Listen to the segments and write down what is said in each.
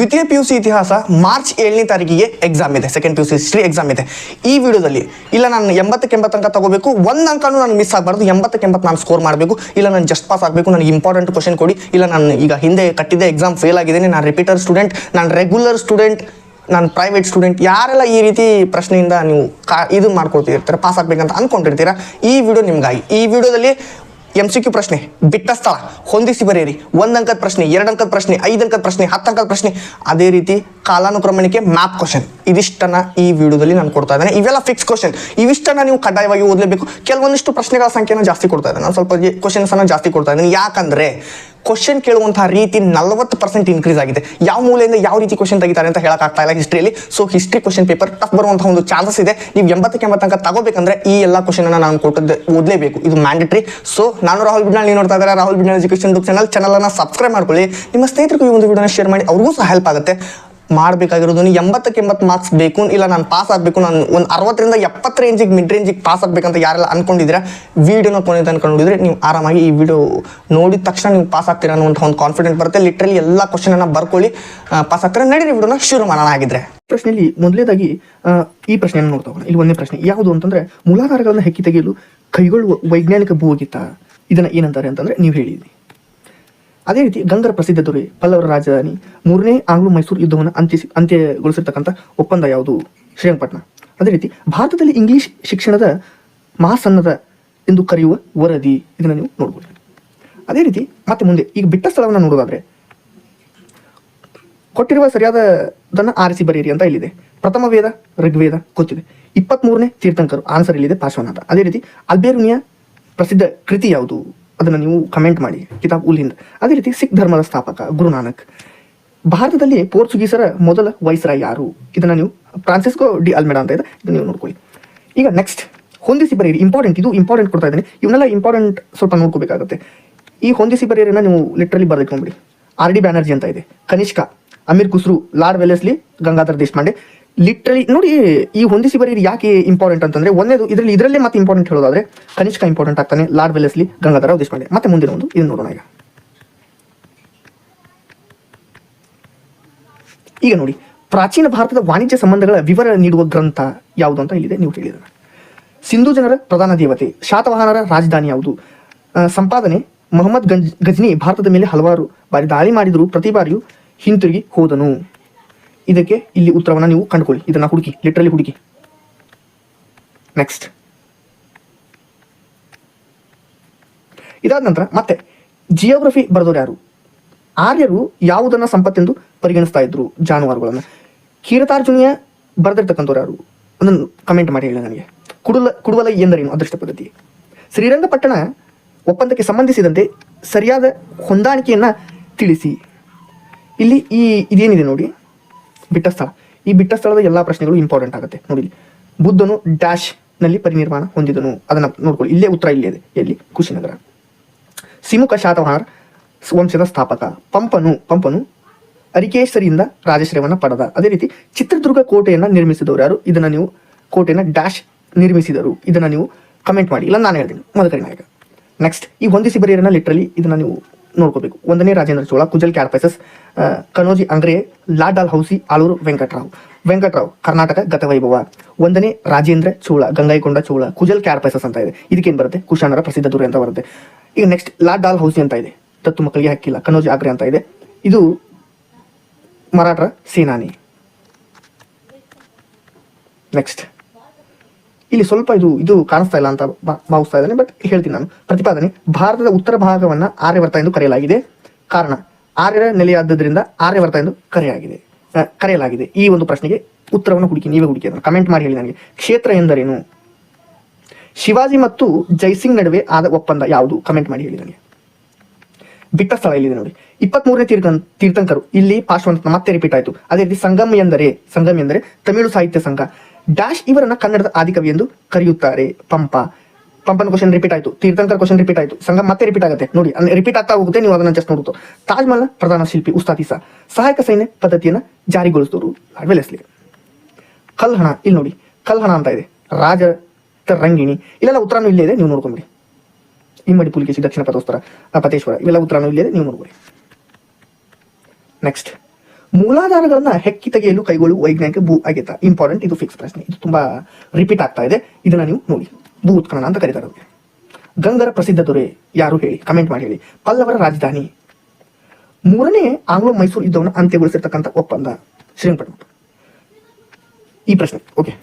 ದ್ವಿತೀಯ P U C ಇತಿಹಾಸ March ಏಳನೇ ತಾರೀಕಿಗೆ ಎಕ್ಸಾಮ್ ಇದೆ. Second P U C exam ಇದೆ. ಈ ವಿಡಿಯೋದಲ್ಲಿ ಇಲ್ಲ, ನಾನು ಎಂಬತ್ತಕ್ಕೆ ಎಂಬತ್ತು ಅಂಕ ತಗೋಬೇಕು. ಒಂದು ಅಂಕನೂ ನಾನು ಮಿಸ್ ಆಗಬಾರ್ದು. ಎಂಬತ್ತಕ್ಕೆ ಎಂಬತ್ತು ನಾನು ಸ್ಕೋರ್ ಮಾಡಬೇಕು. ಇಲ್ಲ, ನಾನು ಜಸ್ಟ್ ಪಾಸ್ ಆಗಬೇಕು. ನನಗೆ ಇಂಪಾರ್ಟೆಂಟ್ ಕ್ವಶನ್ ಕೊಡಿ. ಇಲ್ಲ, ನಾನು ಈಗ ಹಿಂದೆ ಕಟ್ಟಿದ್ದೆ ಎಕ್ಸಾಮ್ ಫೇಲ್ ಆಗಿದ್ದೇನೆ. ನಾನು ರಿಪೀಟರ್ ಸ್ಟೂಡೆಂಟ್ ನಾನು ರೆಗ್ಯುಲರ್ ಸ್ಟೂಡೆಂಟ್ ನಾನು ಪ್ರೈವೇಟ್ ಸ್ಟೂಡೆಂಟ್ ಯಾರೆಲ್ಲ ಈ ರೀತಿ ಪ್ರಶ್ನೆಯಿಂದ ನೀವು ಕಾ ಇದು ಮಾಡ್ಕೊಳ್ತಿರ್ತೀರ ಪಾಸ್ ಆಗಬೇಕಂತ ಅಂದ್ಕೊಂಡಿರ್ತೀರ ಈ ವಿಡಿಯೋ ನಿಮಗಾಗಿ. ಈ ವಿಡಿಯೋದಲ್ಲಿ ಎಂ ಸಿ ಕ್ಯೂ ಪ್ರಶ್ನೆ, ಬಿಟ್ಟ ಸ್ಥಳ, ಹೊಂದಿಸಿ ಬರೆಯಿರಿ. ಒಂದು ಅಂಕದ ಪ್ರಶ್ನೆ ಎರಡು ಅಂಕದ ಪ್ರಶ್ನೆ ಐದು ಅಂಕದ ಪ್ರಶ್ನೆ ಹತ್ತು ಅಂಕದ ಪ್ರಶ್ನೆ. ಅದೇ ರೀತಿ ಕಾಲಾನುಕ್ರಮಣಿಕೆ ಮ್ಯಾಪ್ ಕ್ವಶನ್ ಇದಿಷ್ಟನ್ನ ಈ ವಿಡಿಯೋದಲ್ಲಿ ನಾನು ಕೊಡ್ತಾ ಇದ್ದೇನೆ. ಇವೆಲ್ಲ ಫಿಕ್ಸ್ ಕ್ವಶನ್ ಇವಿಷ್ಟನ್ನ ನೀವು ಕಡ್ಡಾಯವಾಗಿ ಓದಲೇಬೇಕು. ಕೆಲವೊಂದಿಷ್ಟು ಪ್ರಶ್ನೆಗಳ ಸಂಖ್ಯೆನ ಜಾಸ್ತಿ ಕೊಡ್ತಾ ಇದ್ದೇನೆ. ನಾನು ಸ್ವಲ್ಪ ಕ್ವಶನ್ಸ್ ಅನ್ನ ಜಾಸ್ತಿ ಕೊಡ್ತಾ ಇದ್ದೀನಿ. ಯಾಕಂದ್ರೆ ಕ್ವಶನ್ ಕೇಳುವಂತಹ ರೀತಿ ನಲವತ್ತು ಪರ್ಸೆಂಟ್ ಇನ್ಕ್ರೀಸ್ ಆಗಿದೆ. ಯಾವ ಮೂಲೆಯಿಂದ ಯಾವ ರೀತಿ ಕ್ವಶನ್ ತೆಗಿತಾರೆ ಅಂತ ಹೇಳಕ್ ಆಗ್ತಾ ಇಲ್ಲ ಹಿಸ್ಟ್ರಿಯಲ್ಲಿ so history question paper tough ಬರುವಂತಹ ಒಂದು ಚಾನ್ಸಸ್ ಇದೆ. ನೀವು ಎಂಬತ್ತಕ್ಕೆ ಎಂಬತ್ತು ಅಂಕ ತಗೋಬೇಕಂದ್ರೆ ಈ ಎಲ್ಲ ಕ್ವಶನ್ ಅನ್ನ ನಾನು ಕೊಟ್ಟದ್ದು ಓದಲೇಬೇಕು. ಇದು ಮ್ಯಾಂಡೇಟರಿ ಸೊ ನಾನು ರಾಹುಲ್ ಬಿಡ್ನಾಳ್ ನೀವು ನೋಡ್ತಾ ಇದ್ದಾರೆ Rahul Bidnal education channel channel ಅನ್ನ ಸಬ್ಸ್ಕ್ರೈಬ್ ಮಾಡ್ಕೊಳ್ಳಿ. ನಿಮ್ಮ ಸ್ನೇಹಿತರಿಗೂ ಈ ಒಂದು ವಿಡಿಯೋನ ಶೇರ್ ಮಾಡಿ, ಅವ್ರಿಗೂ ಸಹ ಹೆಲ್ಪ್ ಆಗುತ್ತೆ. ಮಾಡಬೇಕಾಗಿರೋದು ಎಂಬತ್ತಕ್ಕೆ ಎಂಬತ್ತು ಮಾರ್ಕ್ಸ್ ಬೇಕು, ಇಲ್ಲ ನಾನು ಪಾಸ್ ಆಗಬೇಕು, ನಾನು ಒಂದು ಅರವತ್ತರಿಂದ ಎಪ್ಪತ್ತು ರೇಂಜಿಗೆ ಮಿಡ್ ರೇಂಜಿಗೆ ಪಾಸ್ ಆಗಬೇಕಂತ ಯಾರೆಲ್ಲ ಅಂದ್ಕೊಂಡಿದ್ರೆ ವಿಡಿಯೋನ ಕೊನೆ ತನಕ ನೀವು ಆರಾಮಾಗಿ ಈ ವಿಡಿಯೋ ನೋಡಿದ ತಕ್ಷಣ ನೀವು ಪಾಸ್ ಆಗ್ತೀರಾ ಅನ್ನುವಂಥ ಒಂದು ಕಾನ್ಫಿಡೆಂಟ್ ಬರುತ್ತೆ. ಲಿಟ್ರಲಿ ಎಲ್ಲ ಕ್ವಶನ್ ಅನ್ನ ಬರ್ಕೊಳ್ಳಿ. ಪಾಸ್ ಆಗ್ತೀರಾ, ನಡೀರಿ ವಿಡಿಯೋನ ಶುರು ಮಾಡೋಣ ಆಗಿದ್ರೆ ಪ್ರಶ್ನೆಯಲ್ಲಿ ಮೊದಲೇದಾಗಿ ಈ ಪ್ರಶ್ನೆಯನ್ನು ನೋಡ್ತಾ ಇಲ್ಲಿ ಒಂದೇ ಪ್ರಶ್ನೆ. ಯಾವುದು ಅಂತಂದ್ರೆ, ಮೂಲಾಧಾರಗಳನ್ನು ಹೆಕ್ಕಿ ತೆಗೆಯಲು ಕೈಗೊಳ್ಳುವ ವೈಜ್ಞಾನಿಕ ಭೂಗಿತ ಇದನ್ನ ಏನಂತಾರೆ ಅಂತಂದ್ರೆ, ನೀವು ಹೇಳಿದ್ರಿ. ಅದೇ ರೀತಿ ಗಂಗರ ಪ್ರಸಿದ್ಧ ದೊರೆ ಪಲ್ಲವರ ರಾಜಧಾನಿ. ಮೂರನೇ ಆಂಗ್ಲೋ ಮೈಸೂರು ಯುದ್ಧವನ್ನು ಅಂತ್ಯಸಿ ಅಂತ್ಯಗೊಳಿಸಿರ್ತಕ್ಕಂಥ ಒಪ್ಪಂದ ಯಾವುದು? ಶ್ರೀರಂಗಪಟ್ಟಣ. ಅದೇ ರೀತಿ ಭಾರತದಲ್ಲಿ ಇಂಗ್ಲಿಷ್ ಶಿಕ್ಷಣದ ಮಹಾಸನ್ನದ ಎಂದು ಕರೆಯುವ ವರದಿ. ಇದನ್ನ ನೀವು ನೋಡ್ಬೋದು. ಅದೇ ರೀತಿ ಮತ್ತೆ ಮುಂದೆ ಈಗ ಬಿಟ್ಟ ಸ್ಥಳವನ್ನು ನೋಡೋದಾದ್ರೆ ಕೊಟ್ಟಿರುವ ಸರಿಯಾದದನ್ನು ಆರಿಸಿ ಬರೆಯಿರಿ ಅಂತ ಇಲ್ಲಿದೆ. ಪ್ರಥಮ ವೇದ, ಋಗ್ವೇದ ಗೊತ್ತಿದೆ ಇಪ್ಪತ್ತ್ ಮೂರನೇ ತೀರ್ಥಂಕರು. ಆನ್ಸರ್ ಇಲ್ಲಿದೆ ಪಾರ್ಶ್ವನಾಥ. ಅದೇ ರೀತಿ ಅಲ್ಬೇರುನಿಯ ಪ್ರಸಿದ್ಧ ಕೃತಿ ಯಾವುದು? ಅದನ್ನು ನೀವು ಕಮೆಂಟ್ ಮಾಡಿ, ಕಿತಾಬ್ ಉಲ್ ಹಿಂದ್. ಅದೇ ರೀತಿ ಸಿಖ್ ಧರ್ಮದ ಸ್ಥಾಪಕ ಗುರುನಾನಕ್. ಭಾರತದಲ್ಲಿ ಪೋರ್ಚುಗೀಸರ ಮೊದಲ ವಯಸ್ಸರ ಯಾರು? ಇದನ್ನು ನೀವು ಫ್ರಾನ್ಸಿಸ್ಕೋ ಡಿ ಅಲ್ಮೆಡಾ ಅಂತ ಇದೆ, ಇದನ್ನು ನೀವು ನೋಡ್ಕೊಳ್ಳಿ. ಈಗ ನೆಕ್ಸ್ಟ್ ಹೊಂದಿಸಿ ಬರೆಯಿರಿ. ಇಂಪಾರ್ಟೆಂಟ್ ಇದು ಇಂಪಾರ್ಟೆಂಟ್ ಕೊಡ್ತಾ ಇದ್ದೀನಿ. ಇವನ್ನೆಲ್ಲ ಇಂಪಾರ್ಟೆಂಟ್ ಸ್ವಲ್ಪ ನೋಡ್ಕೋಬೇಕಾಗುತ್ತೆ. ಈ ಹೊಂದಿಸಿ ಬರೀರಿನ ನೀವು ಲಿಟ್ರಲಿ ಬರೆದಿಟ್ಕೊಂಡ್ಬಿಡಿ. ಆರ್ ಡಿ ಬ್ಯಾನರ್ಜಿ ಅಂತ ಇದೆ. Kanishka, Amir Khusrau, lord Wellesley Gangadhar Deshpande literally ನೋಡಿ, ಈ ಹೊಂದಿಸಿ ಬರೀರಿ ಯಾಕೆ ಇಂಪಾರ್ಟೆಂಟ್ ಅಂತಂದ್ರೆ, ಒಂದೇದು, ಇದರಲ್ಲಿ, ಇದರಲ್ಲೇ ಮತ್ತೆ ಇಂಪಾರ್ಟೆಂಟ್ ಹೇಳೋದಾದ್ರೆ ಕನಿಷ್ಕ ಇಂಪಾರ್ಟೆಂಟ್ ಆಗ್ತಾನೆ ಲಾರ್ಡ್ ವೆಲೆಸ್ಲಿ ಗಂಗಾಧರ ದೇಶಪಾಂಡೆ ಮತ್ತೆ ಮುಂದಿನ ಒಂದು, ಇದನ್ನ ನೋಡೋಣ ಈಗ. ಈಗ ನೋಡಿ, ಪ್ರಾಚೀನ ಭಾರತದ ವಾಣಿಜ್ಯ ಸಂಬಂಧಗಳ ವಿವರ ನೀಡುವ ಗ್ರಂಥ ಯಾವುದು ಅಂತ ಇಲ್ಲಿದೆ, ನೀವು ಕೇಳಿದ್ರೆ ಸಿಂಧು ಜನರ ಪ್ರಧಾನ ದೇವತೆ, ಶಾತವಾಹನರ ರಾಜಧಾನಿ ಯಾವುದು? ಸಂಪಾದನೆ, ಮೊಹಮ್ಮದ್ ಗಂಜ್, ಗಜ್ನಿ ಭಾರತದ ಮೇಲೆ ಹಲವಾರು ಬಾರಿ ದಾಳಿ ಮಾಡಿದರೂ ಪ್ರತಿ ಬಾರಿಯೂ ಹಿಂತಿರುಗಿ ಹೋದನು. ಇದಕ್ಕೆ ಇಲ್ಲಿ ಉತ್ತರವನ್ನು ನೀವು ಕಂಡುಕೊಳ್ಳಿ. ಇದನ್ನ ಹುಡುಕಿ ಲಿಟ್ರಲಿ ಹುಡುಕಿ. ನೆಕ್ಸ್ಟ್ ಇದಾದ ನಂತರ ಮತ್ತೆ ಜಿಯೋಗ್ರಫಿ ಬರೆದವರು ಯಾರು? ಆರ್ಯರು ಯಾವುದನ್ನ ಸಂಪತ್ತೆಂದು ಪರಿಗಣಿಸ್ತಾ ಇದ್ರು? ಜಾನುವಾರುಗಳನ್ನು. ಕೀರತಾರ್ಜುನಿಯ ಬರೆದಿರ್ತಕ್ಕಂಥವ್ರು ಯಾರು? ಅದನ್ನು ಕಮೆಂಟ್ ಮಾಡಿ ಹೇಳಿ ನನಗೆ. ಕುಡುಲ, ಕುಡುವಲ ಎಂದರೇನು? ಅದೃಷ್ಟ ಪದ್ಧತಿ. ಶ್ರೀರಂಗಪಟ್ಟಣ ಒಪ್ಪಂದಕ್ಕೆ ಸಂಬಂಧಿಸಿದಂತೆ ಸರಿಯಾದ ಹೊಂದಾಣಿಕೆಯನ್ನ ತಿಳಿಸಿ. ಇಲ್ಲಿ ಈ ಇದೇನಿದೆ ನೋಡಿ? ಬಿಟ್ಟ ಸ್ಥಳ ಈ ಬಿಟ್ಟ ಸ್ಥಳದ ಎಲ್ಲಾ ಪ್ರಶ್ನೆಗಳು ಇಂಪಾರ್ಟೆಂಟ್ ಆಗುತ್ತೆ. ನೋಡಿ ಬುದ್ಧನು ಡ್ಯಾಶ್ನಲ್ಲಿ ಪರಿನಿರ್ಮಾಣ ಹೊಂದಿದನು. ಅದನ್ನ ನೋಡ್ಕೊಳ್ಳಿ. ಇಲ್ಲೇ ಉತ್ತರ ಇಲ್ಲೇ ಇದೆ. ಎಲ್ಲಿ? ಕುಶಿನಗರ. ಸಿಮುಖ ಶಾತವಾಹನರ ವಂಶದ ಸ್ಥಾಪಕ. ಪಂಪನು ಪಂಪನು ಅರಿಕೇಶ್ವರಿಯಿಂದ ರಾಜಶ್ರಯವನ್ನು ಪಡೆದ. ಅದೇ ರೀತಿ ಚಿತ್ರದುರ್ಗ ಕೋಟೆಯನ್ನು ನಿರ್ಮಿಸಿದವರು ಯಾರು? ಇದನ್ನ ನೀವು ಕೋಟೆಯನ್ನು ಡ್ಯಾಶ್ ನಿರ್ಮಿಸಿದರು. ಇದನ್ನ ನೀವು ಕಮೆಂಟ್ ಮಾಡಿ. ಇಲ್ಲ, ನಾನು ಹೇಳ್ತೀನಿ. ಮದಕರಿ ನಾಯಕ. ನೆಕ್ಸ್ಟ್ ಈ ಹೊಂದಿಸಿ ಬರೆಯರನ್ನ ಲಿಟ್ರಲಿ ಇದನ್ನ ನೀವು ನೋಡ್ಕೋಬೇಕು. ಒಂದನೇ ರಾಜೇಂದ್ರ ಚೋಳ, ಕುಜಲ್ ಕ್ಯಾಡ್ಪೈಸಸ್ ಕನೋಜಿ ಅಂಗ್ರೆ ಲಾಡಾಲ್ ಹೌಸಿ, ಆಲೂರು ವೆಂಕಟರಾವ್. ವೆಂಕಟರಾವ್, ಕರ್ನಾಟಕ ಗತವೈಭವ. ಒಂದನೇ ರಾಜೇಂದ್ರ ಚೋಳ ಗಂಗೈಕೊಂಡ ಚೋಳ, ಕುಜಲ್ ಕ್ಯಾಡ್ಪೈಸಸ್ ಅಂತ ಇದೆ. ಇದಕ್ಕೇನು ಬರುತ್ತೆ? ಕುಶಾನರ ಪ್ರಸಿದ್ಧ ದೂರ ಅಂತ ಬರುತ್ತೆ. ಈಗ ನೆಕ್ಸ್ಟ್ ಲಾಡಾಲ್ ಹೌಸಿ ಅಂತ ಇದೆ. ತತ್ತು ಮಕ್ಕಳಿಗೆ ಹಕ್ಕಿಲ್ಲ ಕನೋಜಿ ಆಗ್ರೆ ಅಂತ ಇದೆ. ಇದು ಮರಾಠರ ಸೇನಾನಿ. ನೆಕ್ಸ್ಟ್ ಇಲ್ಲಿ ಸ್ವಲ್ಪ ಇದು ಇದು ಕಾಣಿಸ್ತಾ ಇಲ್ಲ ಅಂತ ಭಾವಿಸ್ತಾ ಇದ್ದಾನೆ ಬಟ್ ಹೇಳ್ತೀನಿ ನಾನು. ಪ್ರತಿಪಾದನೆ, ಭಾರತದ ಉತ್ತರ ಭಾಗವನ್ನ ಆರ್ಯವರ್ತ ಎಂದು ಕರೆಯಲಾಗಿದೆ. ಕಾರಣ, ಆರ್ಯರ ನೆಲೆಯಾದ್ದರಿಂದ ಆರ್ಯವರ್ತ ಎಂದು ಕರೆಯಾಗಿದೆ ಕರೆಯಲಾಗಿದೆ. ಈ ಒಂದು ಪ್ರಶ್ನೆಗೆ ಉತ್ತರವನ್ನು ಹುಡುಕಿ, ನೀವೇ ಹುಡುಕಿ ಅದನ್ನು. ಕಮೆಂಟ್ ಮಾಡಿ ಹೇಳಿ ನನಗೆ. ಕ್ಷೇತ್ರ ಎಂದರೇನು? ಶಿವಾಜಿ ಮತ್ತು ಜೈಸಿಂಗ್ ನಡುವೆ ಆದ ಒಪ್ಪಂದ ಯಾವುದು? ಕಮೆಂಟ್ ಮಾಡಿ ಹೇಳಿ ನನಗೆ. ಬಿಟ್ಟ ಸ್ಥಳ ಇಲ್ಲಿದೆ ನೋಡಿ. ಇಪ್ಪತ್ತ್ ಮೂರನೇ ತೀರ್ಥಂ, ತೀರ್ಥಂಕರು, ಇಲ್ಲಿ ಪಾರ್ಶ್ವಂತ ಮತ್ತೆ ರಿಪೀಟ್ ಆಯಿತು. ಅದೇ ರೀತಿ ಸಂಗಮ್ ಎಂದರೆ ಸಂಗಮ್ ಎಂದರೆ ತಮಿಳು ಸಾಹಿತ್ಯ ಸಂಘ. ಡ್ಯಾಶ್ ಇವರನ್ನ ಕನ್ನಡದ ಆದಿಕವಿ ಎಂದು ಕರೆಯುತ್ತಾರೆ ಪಂಪ. ಪಂಪನ ಕ್ವಶನ್ ರಿಪೀಟ್ ಆಯ್ತು. ತೀರ್ಥಂಕರ ಕ್ವಶನ್ ರಿಪೀಟ್ ಆಯ್ತು. ಸಂಘ ಮತ್ತೆ ರಿಪೀಟ್ ಆಗುತ್ತೆ. ನೋಡಿ ರಿಪೀಟ್ ಆಗ್ತಾ ಹೋಗುತ್ತೆ, ನೀವು ಅದನ್ನ ಜಸ್ಟ್ ನೋಡುತ್ತೋ ತಾಜ್ಮಹಲ್ ಪ್ರಧಾನ ಶಿಲ್ಪಿ ಉಸ್ತಾದಿಸ ಸಹಾಯಕ ಸೈನ್ಯ ಪದ್ಧತಿಯನ್ನ ಜಾರಿಗೊಳಿಸಿದವರು ವೆಲೆಸ್ಲಿ ಕಲ್ಹಣ ಇಲ್ಲಿ ನೋಡಿ. ಕಲ್ಹಣ ಅಂತ ಇದೆ. ರಾಜ ರಂಗಿಣಿ. ಇಲ್ಲೆಲ್ಲ ಉತ್ತರಾನು ಇಲ್ಲೇ ಇದೆ, ನೀವು ನೋಡ್ಕೊಂಬಿಡಿ. ಇಮ್ಮಡಿ ಪುಲಿಕೇಶಿ ದಕ್ಷಿಣ ಪದೋಸ್ತರ ಪತೇಶ್ವರ ಇವೆಲ್ಲ ಉತ್ತರಾನು ಇಲ್ಲೇ ಇದೆ, ನೀವು ನೋಡ್ಕೊಳ್ಳಿ ನೆಕ್ಸ್ಟ್ ಮೂಲಾಧಾರಗಳನ್ನ ಹೆಕ್ಕಿ ತೆಗೆಯಲು ಕೈಗೊಳ್ಳುವ ವೈಜ್ಞಾನಿಕ ಭೂ ಆಗಿತ್ತ ಇಂಪಾರ್ಟೆಂಟ್ ಇದು ಫಿಕ್ಸ್ ಪ್ರಶ್ನೆ. ಇದು ತುಂಬಾ ರಿಪೀಟ್ ಆಗ್ತಾ ಇದೆ. ಇದನ್ನ ನೀವು ನೋಡಿ. ಭೂ ಉತ್ಖನನ ಅಂತ ಕರೀತಾರೆ. ಗಂಗರ ಪ್ರಸಿದ್ಧ ದೊರೆ ಯಾರು ಹೇಳಿ? ಕಮೆಂಟ್ ಮಾಡಿ ಹೇಳಿ. ಪಲ್ಲವರ ರಾಜಧಾನಿ. ಮೂರನೇ ಆಂಗ್ಲೋ ಮೈಸೂರು ಯುದ್ಧವನ್ನು ಅಂತ್ಯಗೊಳಿಸಿರ್ತಕ್ಕಂಥ ಒಪ್ಪಂದ ಶ್ರೀರಂಗಪಟ್ಟಣ ಈ ಪ್ರಶ್ನೆ. ಓಕೆ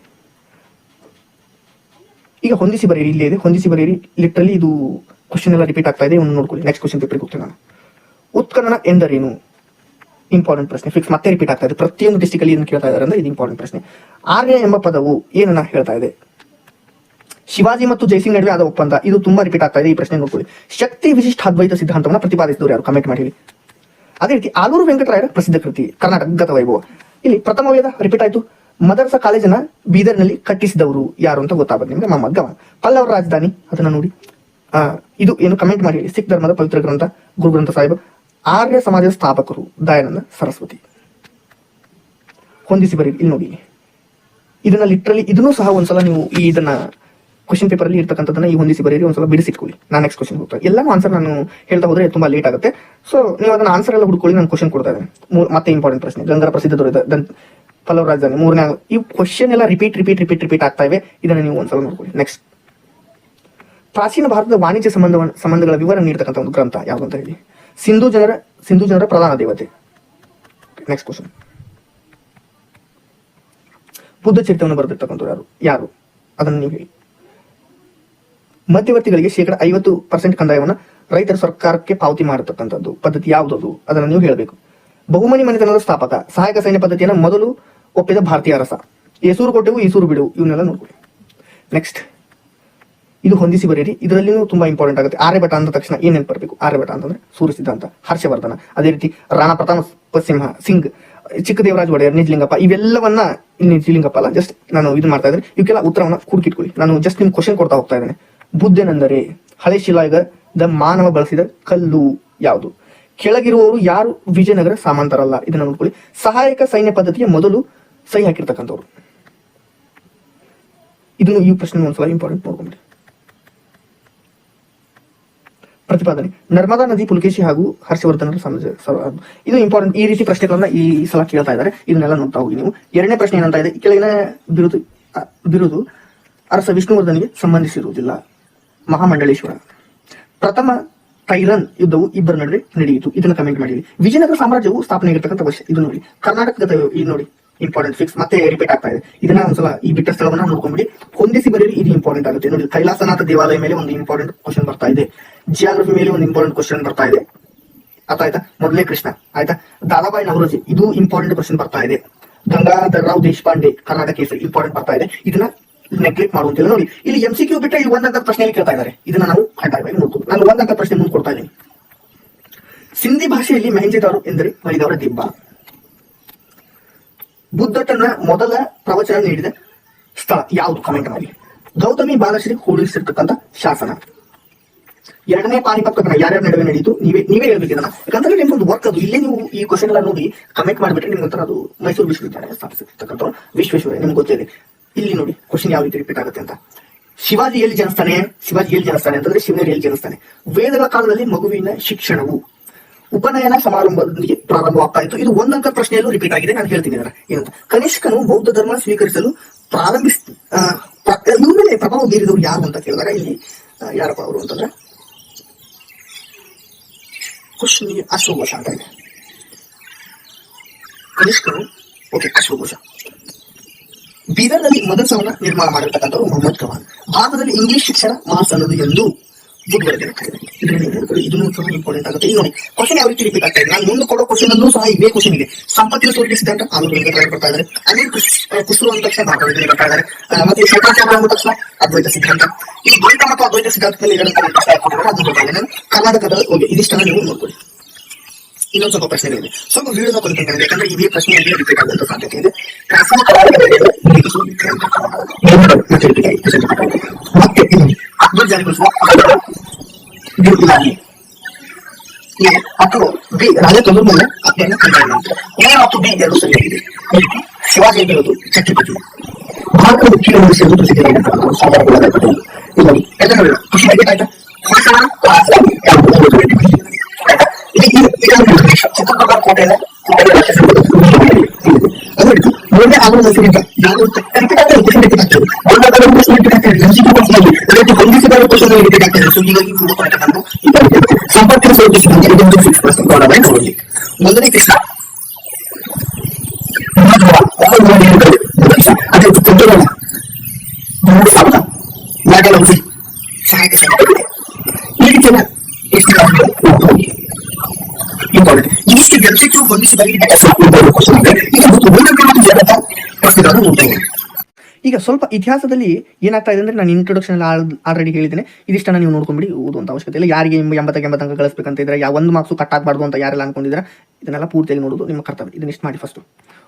ಈಗ ಹೊಂದಿಸಿ ಬರೆಯಿರಿ. ಇಲ್ಲೇ ಇದೆ. ಹೊಂದಿಸಿ ಬರೆಯಿರಿ. ಲಿಟ್ರಲಿ ಇದು ಕ್ವಶನ್ ಎಲ್ಲ ರಿಪೀಟ್ ಆಗ್ತಾ ಇದೆ. ನೋಡ್ಕೊಳ್ಳಿ. ನೆಕ್ಸ್ಟ್ ಕ್ವಶನ್ ಪೇಪರ್ಗೆ ಹೋಗ್ತೀನಿ ನಾನು. ಉತ್ಖನನ ಎಂದರೇನು? ಇಂಪಾರ್ಟೆಂಟ್ ಪ್ರಶ್ನೆ. ಫಿಕ್ಸ್ ಮತ್ತೆ ರಿಪೀಟ್ ಆಗ್ತಾ ಇದೆ. ಪ್ರತಿಯೊಂದು ಡಿಸ್ಟಿಕ್ ಅಲ್ಲಿ ಇದನ್ನು ಕೇಳ್ತಾ ಇದ್ದಾರೆ ಅಂದ್ರೆ ಇದು ಇಂಪಾರ್ಟೆಂಟ್ ಪ್ರಶ್ನೆ. ಆರ್ಯ ಎಂಬ ಪದವು ಏನನ್ನ ಹೇಳ್ತಾ ಇದೆ? ಶಿವಾಜಿ ಮತ್ತು ಜೈಸಿಂಗ್ ನಡುವೆ ಆದ ಒಪ್ಪಂದ, ಇದು ತುಂಬಾ ರಿಪೀಟ್ ಆಗ್ತಾ ಇದೆ. ಈ ಪ್ರಶ್ನೆ ನೋಡ್ಕೊಳ್ಳಿ. ಶಕ್ತಿ ವಿಶಿಷ್ಟ ಅದ್ವೈತ ಸಿದ್ಧಾಂತವನ್ನು ಪ್ರತಿಪಾದಿಸಿದವರು ಯಾರು? ಕಮೆಂಟ್ ಮಾಡಿ ಅದೇ ರೀತಿ ಆಲೂರು ವೆಂಕಟರಾಯರ ಪ್ರಸಿದ್ಧ ಕೃತಿ, ಕರ್ನಾಟಕ ಗತ ವೈಭವ. ಇಲ್ಲಿ ಪ್ರಥಮ ವೇದ ರಿಪೀಟ್ ಆಯ್ತು. ಮದರ್ಸ ಕಾಲೇಜನ್ನ ಬೀದರ್ನಲ್ಲಿ ಕಟ್ಟಿಸಿದವರು ಯಾರು ಅಂತ ಗೊತ್ತಾಗುತ್ತೆ ನಿಮ್ಗೆ? ಮಹಮ್ಮದ್ ಗವಾನ್. ಪಲ್ಲವರ ರಾಜಧಾನಿ, ಅದನ್ನ ನೋಡಿ. ಇದು ಏನು ಕಮೆಂಟ್ ಮಾಡಿ ಸಿಖ್ ಧರ್ಮದ ಪವಿತ್ರ ಗ್ರಂಥ, ಗುರು ಗ್ರಂಥ ಸಾಹಿಬ್. ಆರ್ಯ ಸಮಾಜದ ಸ್ಥಾಪಕರು ದಯಾನಂದ ಸರಸ್ವತಿ. ಹೊಂದಿಸಿ ಬರೀ ಇಲ್ಲಿ ನೋಡಿ. ಇದನ್ನ ಲಿಟ್ರಲಿ ಇದನ್ನು ಸಹ ಒಂದ್ಸಲ ನೀವು ಈ ಇದನ್ನ ಕ್ವಶನ್ ಪೇಪರ್ ಅಲ್ಲಿ ಇರ್ತಕ್ಕಂಥದ್ದನ್ನ ಈ ಹೊಂದಿಸಿ ಬರೀರಿ, ಒಂದ್ಸಲ ಬಿಡಿಸಿಟ್ಕೊಳ್ಳಿ. ನಾನು ನೆಕ್ಸ್ಟ್ ಕ್ವಶನ್ ಹೋಗ್ತಾ ಎಲ್ಲಾನು ಆನ್ಸರ್ ನಾನು ಹೇಳ್ತಾ ಹೋದ್ರೆ ತುಂಬಾ ಲೇಟ್ ಆಗುತ್ತೆ. ಸೊ ನೀವು ಅದನ್ನ ಆನ್ಸರ್ ಎಲ್ಲ ಹುಡ್ಕೊಳ್ಳಿ, ನಾನು ಕ್ವಶನ್ ಕೊಡ್ತಾ ಇದ್ದೇನೆ. ಮತ್ತೆ ಇಂಪಾರ್ಟೆಂಟ್ ಪ್ರಶ್ನೆ. ಗಂಗರ ಪ್ರಸಿದ್ಧ ದೊರೆತ ದನ್ ಪಲ್ಲವ ರಾಜಧಾನಿ, ಮೂರನೇ ಈ ಕ್ವಶನ್ ಎಲ್ಲ ರಿಪೀಟ್ ರಿಪೀಟ್ ರಿಪೀಟ್ ರಿಪೀಟ್ ಆಗ್ತಾ ಇವೆ. ಇದನ್ನ ನೀವು ಒಂದ್ಸಲ ನೋಡ್ಕೊಳ್ಳಿ. ನೆಕ್ಸ್ಟ್ ಪ್ರಾಚೀನ ಭಾರತದ ವಾಣಿಜ್ಯ ಸಂಬಂಧ ಸಂಬಂಧಗಳ ವಿವರ ನೀಡತಕ್ಕಂಥ ಒಂದು ಗ್ರಂಥ ಯಾವುದು ಅಂತ ಹೇಳಿ. ಸಿಂಧು ಜನರ ಸಿಂಧು ಜನರ ಪ್ರಧಾನ ದೇವತೆ. ನೆಕ್ಸ್ಟ್ ಕ್ವಶನ್ ಬುದ್ಧ ಚರಿತ್ರವನ್ನು ಬರೆದಿರ್ತಕ್ಕಂಥವ್ರು ಯಾರು? ಯಾರು? ಅದನ್ನು ನೀವು ಹೇಳಿ. ಮಧ್ಯವರ್ತಿಗಳಿಗೆ ಶೇಕಡ ಐವತ್ತು ಪರ್ಸೆಂಟ್ ಕಂದಾಯವನ್ನು ರೈತರ ಸರ್ಕಾರಕ್ಕೆ ಪಾವತಿ ಮಾಡತಕ್ಕಂಥದ್ದು ಪದ್ಧತಿ ಯಾವುದದು? ಅದನ್ನು ನೀವು ಹೇಳಬೇಕು. ಬಹುಮನಿ ಮನೆತನದ ಸ್ಥಾಪಕ, ಸಹಾಯಕ ಸೈನ್ಯ ಪದ್ಧತಿಯನ್ನು ಮೊದಲು ಒಪ್ಪಿದ ಭಾರತೀಯ ಅರಸ. ಏಸೂರು ಕೊಟ್ಟೆವು, ಈಸೂರು ಬಿಡು ಇವನ್ನೆಲ್ಲ ನೋಡ್ಕೊಳ್ಳಿ ನೆಕ್ಸ್ಟ್ ಇದು ಹೊಂದಿಸಿ ಬರೀರಿ. ಇದರಲ್ಲಿಯೂ ತುಂಬಾ ಇಂಪಾರ್ಟೆಂಟ್ ಆಗುತ್ತೆ. ಆರ್ಯಭಟ ಅಂದ ತಕ್ಷಣ ಏನ್ ಬರಬೇಕು ಆರ್ಯಭಟ ಅಂತಂದ್ರೆ ಸೂರ್ಯ ಸಿದ್ಧಾಂತ ಹರ್ಷವರ್ಧನ. ಅದೇ ರೀತಿ ರಾಣಾ ಪ್ರತಾಪ ಸಿಂಹ ಸಿಂಗ್ ಚಿಕ್ಕದೇವರಾಜ ಒಡೆಯರ್, ನಿಜಲಿಂಗಪ್ಪ, ಇವೆಲ್ಲವನ್ನ ನಿಜಲಿಂಗಪ್ಪ ಅಲ್ಲ ಜಸ್ಟ್ ನಾನು ಇದು ಮಾಡ್ತಾ ಇದ್ರೆ ಇವಕ್ಕೆಲ್ಲ ಉತ್ತರವನ್ನ ಕೂಡ್ಕಿಟ್ಕೊಳ್ಳಿ ನಾನು ಜಸ್ಟ್ ನಿಮ್ ಕ್ವಶನ್ ಕೊಡ್ತಾ ಹೋಗ್ತಾ ಇದ್ದೇನೆ. ಬುದ್ಧನೆಂದರೆ ಹಳೆ ದ ಮಾನವ ಬಳಸಿದ ಕಲ್ಲು ಯಾವುದು? ಕೆಳಗಿರುವವರು ಯಾರು? ವಿಜಯನಗರ ಸಾಮಂತರಲ್ಲ. ಇದನ್ನ ನೋಡ್ಕೊಳ್ಳಿ. ಸಹಾಯಕ ಸೈನ್ಯ ಪದ್ಧತಿಯ ಮೊದಲು ಸಹಿ ಹಾಕಿರ್ತಕ್ಕಂಥವ್ರು. ಇದನ್ನು ಈ ಪ್ರಶ್ನೆ ಒಂದ್ಸಲ ಇಂಪಾರ್ಟೆಂಟ್ ನೋಡ್ಕೊಂಬಿಡಿ. ಪ್ರತಿಪಾದನೆ. ನರ್ಮದಾ ನದಿ, ಪುಲಕೇಶಿ ಹಾಗೂ ಹರ್ಷವರ್ಧನ ಇದು ಇಂಪಾರ್ಟೆಂಟ್ ಈ ರೀತಿ ಪ್ರಶ್ನೆಗಳನ್ನ ಈ ಸಲ ಕೇಳ್ತಾ ಇದ್ದಾರೆ. ಇದನ್ನೆಲ್ಲ ನೋಡ್ತಾ ಹೋಗಿ ನೀವು. ಎರಡನೇ ಪ್ರಶ್ನೆ ಏನಂತ ಇದೆ. ಕೆಳಗಿನ ಬಿರುದು ಬಿರುದು ಅರಸ ವಿಷ್ಣುವರ್ಧನಿಗೆ ಸಂಬಂಧಿಸಿರುವುದಿಲ್ಲ. ಮಹಾಮಂಡಳೇಶ್ವರ. ಪ್ರಥಮ ಟೈರನ್ ಯುದ್ಧವು ಇಬ್ಬರ ನಡುವೆ ನಡೆಯಿತು. ಇದನ್ನು ಕಮೆಂಟ್ ಮಾಡಿ ವಿಜಯನಗರ ಸಾಮ್ರಾಜ್ಯವು ಸ್ಥಾಪನೆ ಆಗಿರ್ತಕ್ಕಂಥ ವರ್ಷ. ಇದು ನೋಡಿ. ಕರ್ನಾಟಕದ ಇದು ನೋಡಿ. ಇಂಪಾರ್ಟೆಂಟ್ ಫಿಕ್ಸ್ ಮತ್ತೆ ರಿಪೀಟ್ ಆಗ್ತಾ ಇದೆ. ಇದನ್ನ ಒಂದ್ಸಲ ಈ ಬಿಟ್ಟ ಸ್ಥಳವನ್ನ ನೋಡ್ಕೊಂಡ್ಬಿಡಿ ಹೊಂದಿಸಿ ಬರೀರಿ, ಇದು ಇಂಪಾರ್ಟೆಂಟ್ ಆಗುತ್ತೆ. ನೋಡಿ, ಕೈಲಾಸನಾಥ ದೇವಾಲಯ ಮೇಲೆ ಒಂದು ಇಂಪಾರ್ಟೆಂಟ್ ಕ್ವಶನ್ ಬರ್ತಾ ಇದೆ. ಜಿಯಾಗ್ರಫಿ ಮೇಲೆ ಒಂದು ಇಂಪಾರ್ಟೆಂಟ್ ಕ್ವಶನ್ ಬರ್ತಾ ಇದೆ. ಅರ್ಥ ಆಯ್ತಾ? ಮೊದಲೇ ಕೃಷ್ಣ, ಆಯ್ತಾ? ದಾದಾಬಾಯಿ ನವರೋಜಿ, ಇದು ಇಂಪಾರ್ಟೆಂಟ್ ಕ್ವಶನ್ ಬರ್ತಾ ಇದೆ. ಗಂಗಾಧರ ರಾವ್ ದೇಶಪಾಂಡೆ, ಕರ್ನಾಟಕ ಹೆಸರು ಇಂಪಾರ್ಟೆಂಟ್ ಬರ್ತಾ ಇದೆ. ಇದನ್ನ ನೆಗ್ಲೆಕ್ಟ್ ಮಾಡುವಂತಿಲ್ಲ ನೋಡಿ, ಇಲ್ಲಿ ಎಂ ಸಿ ಕ್ಯೂ ಬಿಟ್ಟರೆ ಇಲ್ಲಿ ಒಂದಂಕ ಕೇಳ್ತಾ ಇದ್ದಾರೆ. ಇದನ್ನ ನಾವು ಕಡ್ಡಾಯವಾಗಿ ನೋಡ್ಬೋದು ನಾನು ಒಂದಂಕ ಪ್ರಶ್ನೆ ಮುಂದೆ ಕೊಡ್ತಾ ಇದ್ದೀನಿ. ಸಿಂಧಿ ಭಾಷೆಯಲ್ಲಿ ಮೆಹಂಜಿದಾರು ಎಂದರೆ ಮೈದವರ ದಿಬ್ಬ. ಬುದ್ಧ ಮೊದಲ ಪ್ರವಚನ ನೀಡಿದ ಸ್ಥಳ ಯಾವುದು ಕಮೆಂಟ್ ಮಾಡಿ. ಗೌತಮಿ ಬಾಲಶ್ರೀ ಕೂಡಿಸಿರ್ತಕ್ಕಂಥ ಶಾಸನ. ಎರಡನೇ ಪಾನಿಪತ್ ಕಥನ ಯಾರ್ಯಾರ ನಡುವೆ ನಡೆಯಿತು ನೀವೇ ನೀವೇ ಹೇಳ್ಬೇಕು ಇದನ್ನ. ಯಾಕಂದ್ರೆ ನಿಮ್ಗೊಂದು ವರ್ಕ್ ಅದು. ಇಲ್ಲೇ ನೀವು ಈ ಕ್ವಶನ್ ಎಲ್ಲ ನೋಡಿ ಕಮೆಂಟ್ ಮಾಡಿಬಿಟ್ರೆ ನಿಮ್ಗೆ ಒಂಥರ ಅದು ಮೈಸೂರು ವಿಶ್ವವಿದ್ಯಾಲಯ ಸ್ಥಾಪಿಸಿರ್ತಕ್ಕಂಥ ವಿಶ್ವೇಶ್ವರಯ್ಯ, ನಿಮ್ಗೆ ಗೊತ್ತಿದೆ ಇಲ್ಲಿ ನೋಡಿ ಕ್ವಶನ್ ಯಾವ ರೀತಿ ರಿಪೀಟ್ ಆಗುತ್ತೆ ಅಂತ. ಶಿವಾಜಿ ಎಲ್ಲಿ ಜನಿಸ್ತಾನೆ? ಶಿವಾಜಿ ಎಲ್ಲಿ ಜನಿಸ್ತಾನೆ ಅಂತಂದ್ರೆ ಶಿವನೇರಿ ಎಲ್ಲಿ ಜನಿಸ್ತಾನೆ? ವೇದಗಳ ಕಾಲದಲ್ಲಿ ಮಗುವಿನ ಶಿಕ್ಷಣವು ಉಪನಯನ ಸಮಾರಂಭದೊಂದಿಗೆ ಪ್ರಾರಂಭವಾಗ್ತಾ ಇತ್ತು. ಇದು ಒಂದಂಕ ಪ್ರಶ್ನೆಯಲ್ಲೂ ರಿಪೀಟ್ ಆಗಿದೆ, ನಾನು ಹೇಳ್ತೀನಿ ಅದರ ಏನಂತ. ಕನಿಷ್ಕನು ಬೌದ್ಧ ಧರ್ಮ ಸ್ವೀಕರಿಸಲು ಪ್ರಾರಂಭಿಸ್ ಇವ್ರ ಮೇಲೆ ಪ್ರಭಾವ ಬೀರಿದವರು ಯಾರು ಅಂತ ಕೇಳಿದಾಗ ಇಲ್ಲಿ ಯಾರಪ್ಪ ಅವರು ಅಂತಂದ್ರೆ ಕುಶ್ಮಿ ಅಶ್ವಘೋಷ ಅಂತ ಇದೆ. ಕನಿಷ್ಕನು ಓಕೆ, ಅಶ್ವಘೋಷ. ಬೀದರ್ನಲ್ಲಿ ಮದರಸವನ್ನ ನಿರ್ಮಾಣ ಮಾಡಿರ್ತಕ್ಕಂಥವ್ರು ಮೊಹಮ್ಮದ್ ಕವಾನ್ ಭಾರತದಲ್ಲಿ ಇಂಗ್ಲಿಷ್ ಶಿಕ್ಷಣ ಮಹಾಸನ್ನದು ಎಂದು ಬುದ್ಧವರ್ಗನ ಬರುತ್ತೆ ಇಂಪಾರ್ಟೆಂಟ್ ಆಗುತ್ತೆ ನೋಡಿ ಕ್ವಶನ್ ಯಾವ ರೀತಿ ರಿಪೀಟ್ ಆಗ್ತಾ ಇದೆ ನಾನು ಮುಂದೆ ಕೊಡೋ ಕ್ವಶನ್ ಅಲ್ಲೂ ಸಹ ಇದೇ ಕ್ವಶನ್ ಇದೆ ಸಂಪತ್ತಿನ ಸೂರಿಗೆ ಸಿದ್ಧಾಂತ ಆಲೂರು ವೆಂಕಟರಾಯ ಬರ್ತಾ ಇದ್ದಾರೆ. ಅನಿಲ್ ಕುಸುರು ಅಂದ ತಕ್ಷಣ ಭಾಗವಹಿಸಲು ಬರ್ತಾ ಇದ್ದಾರೆ. ಮತ್ತೆ ಶಂಕರಾಚಾರ್ಯ ಅಂದ ತಕ್ಷಣ ಅದ್ವೈತ ಸಿದ್ಧಾಂತ. ಈ ದ್ವೈತ ಮತ್ತು ಅದ್ವೈತ ಸಿದ್ಧಾಂತದಲ್ಲಿ ಎರಡು ಪ್ರಶ್ನೆ ಕರ್ನಾಟಕದ ಓಕೆ ಇದಿಷ್ಟನ್ನ ನೀವು ನೋಡ್ಕೊಳ್ಳಿ. ಇನ್ನೊಂದು ಸ್ವಲ್ಪ ಪ್ರಶ್ನೆ ಇದೆ. ಸ್ವಲ್ಪ ವಿಡಿಯೋದ ಕೊಡ್ತೀನಿ ಯಾಕಂದ್ರೆ ಇದೇ ಪ್ರಶ್ನೆಯಲ್ಲಿ ರಿಪೀಟ್ ಆಗುವಂತ ಸಾಧ್ಯತೆ ಇದೆ. ಮತ್ತೆ repeat ಆಗಿ ಮತ್ತೆ ಇನ್ನೊಂದು. ಅಕ್ಬರ್ ಜಾರಿ ಬಿರುಕುಲಾಗಿ ಅಥವಾ ಬಿ ರಾಜ ತೊಂದರೆ ಅತ್ಯಂತ ಕಡಿಮೆ ಎ ಮತ್ತು ಬಿ ಎರಡು ಸರಿಯಾಗಿದೆ ಈ ರೀತಿ ಶಿವಾಜಿ ಆಗಿರೋದು ಛತ್ರಪತಿ ಭಾರತದ ಮುಖ್ಯ ಉಳಿಸಲು ಪ್ರಸಿದ್ಧರಾಗಿರ್ತಕ್ಕಂಥ ಸಾಗರ ಕುಲದಲ್ಲಿ ಇದು ನೋಡಿ ಯಾಕಂದ್ರೆ ಖುಷಿ ಆಗಿದೆ ಆಯ್ತಾ ಹೊಸನ ರಾಜಧಾನಿ ಯಾವುದು? ಆಯ್ತಾ? ಇದು- ಇದು- ಇದನ್ನು ನೋಡಿ. ಚಿತ್ರದುರ್ಗ ಕೋಟೆಯ ಕೋಟೆಯ ರಾಜ ಮೂರು ಹೆಸರಿದೆ ಯಾರು ರಿಪೀಟ್ ಆಗ್ತದೆ ಕ್ವಶನ್ ರಿಪೀಟ್ ಆಗ್ತದೆ ಒಂದಾದ ಒಂದು ಕ್ವಶನ್ ರಿಪೀಟ್ ಆಗ್ತದೆ ಎಂಸಿಕ್ಯೂ ಕ್ವಶನ್ ಅದಕ್ಕೆ ಹೊಂದಿಸಿದ ಕ್ವಶನ್ ರಿಪೀಟ್ ಆಗ್ತದೆ ಸೊ ಹೀಗಾಗಿ ಮೂರು ಪಾಯಿಂಟ್ ಅನ್ನು ಸಂಪರ್ಕಿತ ಸೂಚಿಸಿದಂತೆ ಇದೊಂದು ಸಿಕ್ಸ್ ಪರ್ಸೆಂಟ್ ನೋಡೋಣ ನೋಡಿ ಮೊದಲನೇ ಕೃಷ್ಣ ಮಾಧವ ಒಬ್ಬ ನೋಡಿ ಹೇಳ್ತಾರೆ ನಿಮಿಷ ಅದೇ ಕೊಂಡೋಗೋಣ ಮೂರು ಸಾವಿರ ಯಾಕೆಲ್ಲ ಹುಸಿ ಸಹಾಯಕ ಸಂಘಟನೆ ಈ ರೀತಿಯ ಎಷ್ಟು ಇಂಪಾರ್ಟೆಂಟ್ ಇಷ್ಟು ಎಂಸಿಕ್ಯೂ ಹೊಂದಿಸಿದ ಸಾಕು ಕ್ವಶನ್ ಇದೆ ಈಗ ಒಂದು ಮೂರನೇ ಮತ್ತು ಎರಡನೇ ಪ್ರಶ್ನೆಗಳನ್ನು ನೋಡ್ತೇವೆ ಈಗ ಸ್ವಲ್ಪ ಇತಿಹಾಸದಲ್ಲಿ ಏನಾಗ್ತಾ ಇದೆ ಅಂದ್ರೆ ನಾನು ಇಂಟ್ರೊಡಕ್ಷನ್ ಆಲ್ರೆಡಿ ಹೇಳಿದ್ದೇನೆ. ಇದಿಷ್ಟನ್ನ ನೀವು ನೋಡ್ಕೊಂಡ್ಬಿಡಿ ಓದುವಂತ ಅವಶ್ಯಕತೆ ಇಲ್ಲ. ಯಾರಿಗೆ ಎಂಬತ್ತಕ್ಕೆ ಎಂಬತ್ತು ಅಂಕ ಗಳಿಸ್ಬೇಕಂತ ಇದ್ರೆ ಯಾವ ಒಂದು ಮಾರ್ಕ್ಸು ಕಟ್ ಆಗಬಾರ್ದು ಅಂತ ಯಾರೆಲ್ಲ ಅನ್ಕೊಂಡಿದ್ರೆ ಇದನ್ನೆಲ್ಲ ಪೂರ್ತಿಯಾಗಿ ನೋಡೋದು ನಿಮ್ಮ ಕರ್ತವ್ಯ. ಇದನ್ನ ಇಷ್ಟು ಮಾಡಿ ಫಸ್ಟ್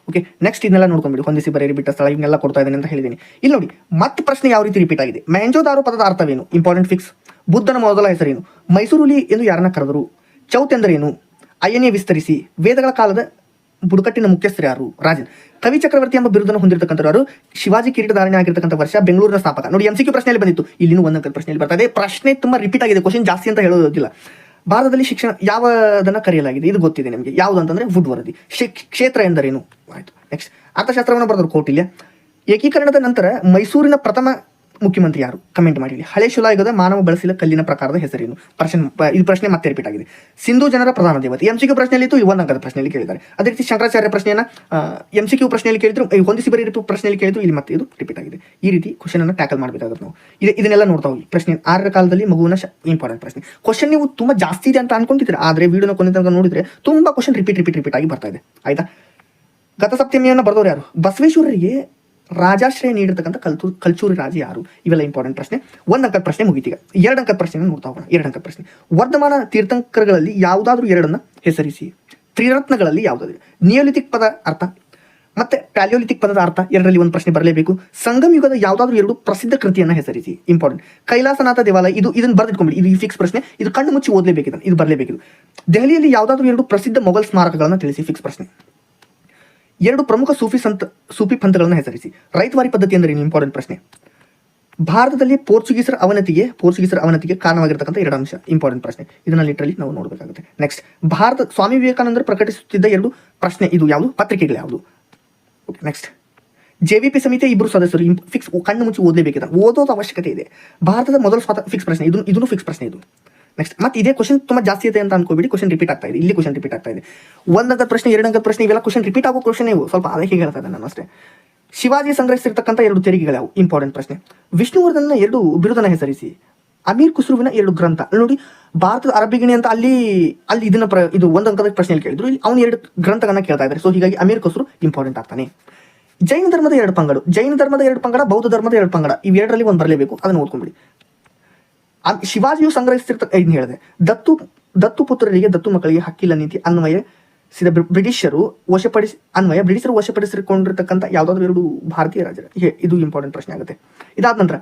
ಓಕೆ ನೆಕ್ಸ್ಟ್ ಇದನ್ನೆಲ್ಲ ನೋಡ್ಕೊಂಡ್ಬಿಡಿ ಹೊಂದಿಸಿ ಬರೀರಿ ಬಿಟ್ಟ ಸ್ಥಳ, ಇವನ್ನೆಲ್ಲ ಕೊಡ್ತಾ ಇದ್ದೀನಿ ಅಂತ ಹೇಳಿದ್ದೀನಿ. ಇಲ್ಲಿ ನೋಡಿ, ಮತ್ತೆ ಪ್ರಶ್ನೆ ಯಾವ ರೀತಿ ರಿಪೀಟ್ ಆಗಿದೆ? ಮ್ಯಾಂಜೋದಾರು ಪದದ ಅರ್ಥವೇನು? ಇಂಪಾರ್ಟೆಂಟ್ ಫಿಕ್ಸ್ ಬುದ್ಧನ ಮೊದಲ ಹೆಸರೇನು? ಮೈಸೂರುಲಿ ಎಂದು ಯಾರನ್ನ ಕರೆದರು? ಚೌತ್ ಎಂದರೇನು? ಅಯ್ಯನೇ ವಿಸ್ತರಿಸಿ. ವೇದಗಳ ಕಾಲದ ಬುಡಕಟ್ಟಿನ ಮುಖ್ಯಸ್ಥರು ಯಾರು? ರಾಜನ್. ಕವಿ ಚಕ್ರವರ್ತಿ ಎಂಬ ಬಿರುದನ್ನು ಹೊಂದಿರತಕ್ಕಂಥವ್ರು ಶಿವಾಜಿ ಕಿರೀಟಧಾರಣೆ ಆಗಿರ್ತಕ್ಕಂಥ ವರ್ಷ ಬೆಂಗಳೂರಿನ ಸ್ಥಾಪಕ. ನೋಡಿ ಎಂ ಸಿ ಕ್ಯೂ ಪ್ರಶ್ನೆಯಲ್ಲಿ ಬಂದಿತ್ತು. ಇಲ್ಲಿನೂ ಒಂದೊಂದು ಪ್ರಶ್ನೆಯಲ್ಲಿ ಬರ್ತದೆ ಪ್ರಶ್ನೆ ತುಂಬಾ ರಿಪೀಟ್ ಆಗಿದೆ. ಕ್ವಶನ್ ಜಾಸ್ತಿ ಅಂತ ಹೇಳೋದಿಲ್ಲ. ಭಾರತದಲ್ಲಿ ಶಿಕ್ಷಣ ಯಾವದನ್ನ ಕರೆಯಲಾಗಿದೆ? ಇದು ಗೊತ್ತಿದೆ ನಿಮಗೆ. ಯಾವುದು ಅಂತಂದ್ರೆ ವುಡ್ ವರದಿ ಕ್ಷೇತ್ರ ಎಂದರೇನು? ಆಯ್ತು. ನೆಕ್ಸ್ಟ್ ಅರ್ಥಶಾಸ್ತ್ರವನ್ನು ಬರೆದ್ರು ಕೋಟಿಲ್ಯ ಏಕೀಕರಣದ ನಂತರ ಮೈಸೂರಿನ ಪ್ರಥಮ ಮುಖ್ಯಮಂತ್ರಿ ಯಾರು? ಕಮೆಂಟ್ ಮಾಡಿ. ಹಳೆ ಶಿಲಾಯುಗದ ಮಾನವ ಬಳಸಿದ ಕಲ್ಲಿನ ಪ್ರಕಾರದ ಹೆಸರೇನು? ಪ್ರಶ್ನೆ, ಇದು ಪ್ರಶ್ನೆ ಮತ್ತೆ ರಿಪೀಟ್ ಆಗಿದೆ. ಸಿಂಧು ಜನರ ಪ್ರಧಾನ ದೇವತೆ. ಎಂ ಸಿ ಕ್ಯೂ ಪ್ರಶ್ನೆಯಲ್ಲಿ ಇತ್ತು ಯುವ ಪ್ರಶ್ನೆಯಲ್ಲಿ ಕೇಳಿದ್ದಾರೆ. ಅದೇ ರೀತಿ ಶಂಕರಾಚಾರ್ಯ ಪ್ರಶ್ನೆಯನ್ನ ಎಂ ಸಿ ಕ್ಯೂ ಪ್ರಶ್ನೆಯಲ್ಲಿ ಕೇಳಿದ್ರು ಹೊಂದಿಸಿ ಬರೀ ಪ್ರಶ್ನೆಯಲ್ಲಿ ಕೇಳಿದ್ರು, ಇಲ್ಲಿ ಮತ್ತೆ ಇದು ರಿಪೀಟ್ ಆಗಿದೆ. ಈ ರೀತಿ ಕ್ವಶನ್ ಅನ್ನು ಟ್ಯಾಕಲ್ ಮಾಡಬೇಕಾಗುತ್ತೆ ನಾವು. ಇದು, ಇದನ್ನೆಲ್ಲ ನೋಡ್ತಾ ಹೋಗಿ. ಪ್ರಶ್ನೆ, ಆರರ ಕಾಲದಲ್ಲಿ ಮಗುವಿನ ಇಂಪಾರ್ಟೆಂಟ್ ಪ್ರಶ್ನೆ. ಕ್ವಶನ್ ನೀವು ತುಂಬಾ ಜಾಸ್ತಿ ಇದೆ ಅಂತ ಅನ್ಕೊಂತಿದ್ರೆ ಆದ್ರೆ ವಿಡಿಯೋನ ಕೊನೆ ತನಕ ನೋಡಿದ್ರೆ ತುಂಬಾ ಕ್ವಶನ್ ರಿಪೀಟ್ ರಿಪೀಟ್ ರಿಪೀಟ್ ಆಗಿ ಬರ್ತಾ ಇದೆ. ಆಯ್ತಾ? ಗತಸಪ್ತಮಿಯನ್ನು ಬರೆದವರು ಯಾರು? ಬಸವೇಶ್ವರರಿಗೆ ರಾಜಾಶ್ರಯ ನೀಡಿರ್ತಕ್ಕಂಥ ಕಲ್ತು, ಕಲ್ಚೂರಿ ರಾಜ ಯಾರು? ಇವೆಲ್ಲ ಇಂಪಾರ್ಟೆಂಟ್ ಪ್ರಶ್ನೆ. ಒಂದ್ ಅಂಕದ ಪ್ರಶ್ನೆ ಮುಗಿತೀಗ. ಎರಡು ಅಂಕದ ಪ್ರಶ್ನೆ ನೋಡ್ತಾ ಹೋಗೋಣ ಎರಡು ಪ್ರಶ್ನೆ. ವರ್ಧಮಾನ ತೀರ್ಥಂಕರಗಳಲ್ಲಿ ಯಾವುದಾದ್ರೂ ಎರಡನ್ನ ಹೆಸರಿಸಿ. ತ್ರಿರತ್ನಗಳಲ್ಲಿ ಯಾವುದಾದ್ರು. ನಿಯೋಲಿತಿಕ್ ಪದ ಅರ್ಥ. ಮತ್ತೆ ಪ್ಯಾಲಿಯೋಲಿತಿಕ್ ಪದದ ಅರ್ಥ ಎರಡರಲ್ಲಿ ಒಂದು ಪ್ರಶ್ನೆ ಬರಲೇಬೇಕು. ಸಂಗಮ್ ಯುಗದ ಯಾವುದಾದ್ರೂ ಎರಡು ಪ್ರಸಿದ್ಧ ಕೃತಿಯನ್ನ ಹೆಸರಿಸಿ. ಇಂಪಾರ್ಟೆಂಟ್ ಕೈಲಾಸನಾಥ ದೇವಾಲಯ, ಇದು ಇದನ್ನ ಬರೆದಿಟ್ಕೊಂಬಿಡಿ. ಇದು ಈ ಫಿಕ್ಸ್ ಪ್ರಶ್ನೆ. ಇದು ಕಣ್ಣು ಮುಚ್ಚಿ ಓದಲೇಬೇಕಿದೆ. ಇದು ಬರಲೇಬೇಕಿದು. ದೆಹಲಿಯಲ್ಲಿ ಯಾವುದಾದ್ರೂ ಎರಡು ಪ್ರಸಿದ್ಧ ಮೊಘಲ್ ಸ್ಮಾರಕಗಳನ್ನು ತಿಳಿಸಿ ಫಿಕ್ಸ್ ಪ್ರಶ್ನೆ. ಎರಡು ಪ್ರಮುಖ ಸೂಫಿ ಸಂತ, ಸೂಫಿ ಪಂಥಗಳನ್ನು ಹೆಸರಿಸಿ. ರೈತವಾರಿ ಪದ್ಧತಿ ಅಂದರೆ ಇಂಪಾರ್ಟೆಂಟ್ ಪ್ರಶ್ನೆ. ಭಾರತದಲ್ಲಿ ಪೋರ್ಚುಗೀಸರ ಅವನತಿಗೆ ಪೋರ್ಚುಗೀಸರ ಅವನತಿಗೆ ಕಾರಣವಾಗಿರ್ತಕ್ಕಂಥ ಎರಡು ಅಂಶ. ಇಂಪಾರ್ಟೆಂಟ್ ಪ್ರಶ್ನೆ. ಇದನ್ನ ಲಿಟ್ರಲಿ ನಾವು ನೋಡಬೇಕಾಗುತ್ತೆ. ನೆಕ್ಸ್ಟ್ ಭಾರತ, ಸ್ವಾಮಿ ವಿವೇಕಾನಂದರು ಪ್ರಕಟಿಸುತ್ತಿದ್ದ ಎರಡು ಪ್ರಶ್ನೆ. ಇದು ಯಾವುದು? ಪತ್ರಿಕೆಗಳು ಯಾವುದು? Okay next J V P ಸಮಿತಿಯ ಇಬ್ಬರು ಸದಸ್ಯರು ಫಿಕ್ಸ್ ಕಣ್ಣು ಮುಚ್ಚಿ ಓದಲೇಬೇಕಿದೆ. ಓದೋದು ಅವಶ್ಯಕತೆ ಇದೆ. ಭಾರತದ ಮೊದಲ ಸ್ವಾತ ಫಿಕ್ಸ್ ಪ್ರಶ್ನೆ. ಇದು ಇದನ್ನು ಫಿಕ್ಸ್ ಪ್ರಶ್ನೆ ಇದು. ನೆಕ್ಸ್ಟ್ ಮತ್ತೆ ಇದೇ ಕ್ವಶನ್ ತುಂಬಾ ಜಾಸ್ತಿ ಇದೆ ಅಂತ ಅನ್ಕೋಬೇಡಿ. ಕ್ವಶನ್ ರಿಪೀಟ್ ಆಗ್ತಾ ಇದೆ. ಇಲ್ಲಿ ಕ್ವಶನ್ ರಿಪೀಟ್ ಆಗ್ತಾ ಇದೆ. ಒಂದ್ ಅಂಕದ ಪ್ರಶ್ನೆ ಎರಡು ಅಂಕದ ಪ್ರಶ್ನೆ, ಇವೆಲ್ಲ ಕ್ವಶನ್ ರಿಪೀಟ್ ಆಗೋ ಕ್ವಶನ್ ಇವು. ಸ್ವಲ್ಪ ಅದಕ್ಕೆ ಹೇಳ್ತಾ ಇದ್ದೆ ನಾನು ಅಷ್ಟೇ. ಶಿವಾಜಿ ಸಂಗ್ರಹಿಸಿರ್ತಕ್ಕಂಥ ಎರಡು ತೆರಿಗೆಗಳು ಇಂಪಾರ್ಟೆಂಟ್ ಪ್ರಶ್ನೆ. ವಿಷ್ಣುವರ್ಧನ ಎರಡು ಬಿರುದನ ಹೆಸರಿಸಿ. ಅಮೀರ್ ಕುಸುರುವಿನ ಎರಡು ಗ್ರಂಥ. ನೋಡಿ, ಭಾರತದ ಅರಬಿಗಿಣಿ ಅಂತ ಅಲ್ಲಿ ಅಲ್ಲಿ ಇದನ್ನ ಪ್ರ, ಇದು ಒಂದು ಅಂಕದ ಪ್ರಶ್ನೆಯಲ್ಲಿ ಕೇಳಿದ್ರು. ಇಲ್ಲಿ ಅವನು ಎರಡು ಗ್ರಂಥಗಳನ್ನ ಕೇಳ್ತಾ ಇದ್ದಾರೆ. ಸೊ ಹೀಗಾಗಿ ಅಮೀರ್ ಕುಸುರು ಇಂಪಾರ್ಟೆಂಟ್ ಆಗ್ತಾನೆ. ಜೈನ ಧರ್ಮದ ಎರಡು ಪಂಗಡ. ಜೈನ ಧರ್ಮದ ಎರಡು ಪಂಗಡ, ಬೌದ್ಧ ಧರ್ಮದ ಎರಡು ಪಂಗಡ. ಇವೆರಡರಲ್ಲಿ ಒಂದು ಬರಲೇಬೇಕು. ಅದನ್ನು ಓದ್ಕೊಂಡ್ಬಿಡಿ. ಶಿವಾಜಿಯು ಸಂಗ್ರಹಿಸಿರ್ತ ಇದನ್ನ ಹೇಳಿದೆ. ದತ್ತು ದತ್ತು ಪುತ್ರರಿಗೆ ದತ್ತು ಮಕ್ಕಳಿಗೆ ಹಕ್ಕಿಲ್ಲ ನೀತಿ ಅನ್ವಯ ಸಿದ ಬ್ರಿಟಿಷರು ವಶಪಡಿಸಿ, ಅನ್ವಯ ಬ್ರಿಟಿಷರು ವಶಪಡಿಸಿಕೊಂಡಿರ್ತಕ್ಕಂಥ ಯಾವುದಾದ್ರೂ ಎರಡು ಭಾರತೀಯ ರಾಜರ. ಇದು ಇಂಪಾರ್ಟೆಂಟ್ ಪ್ರಶ್ನೆ ಆಗುತ್ತೆ. ಇದಾದ ನಂತರ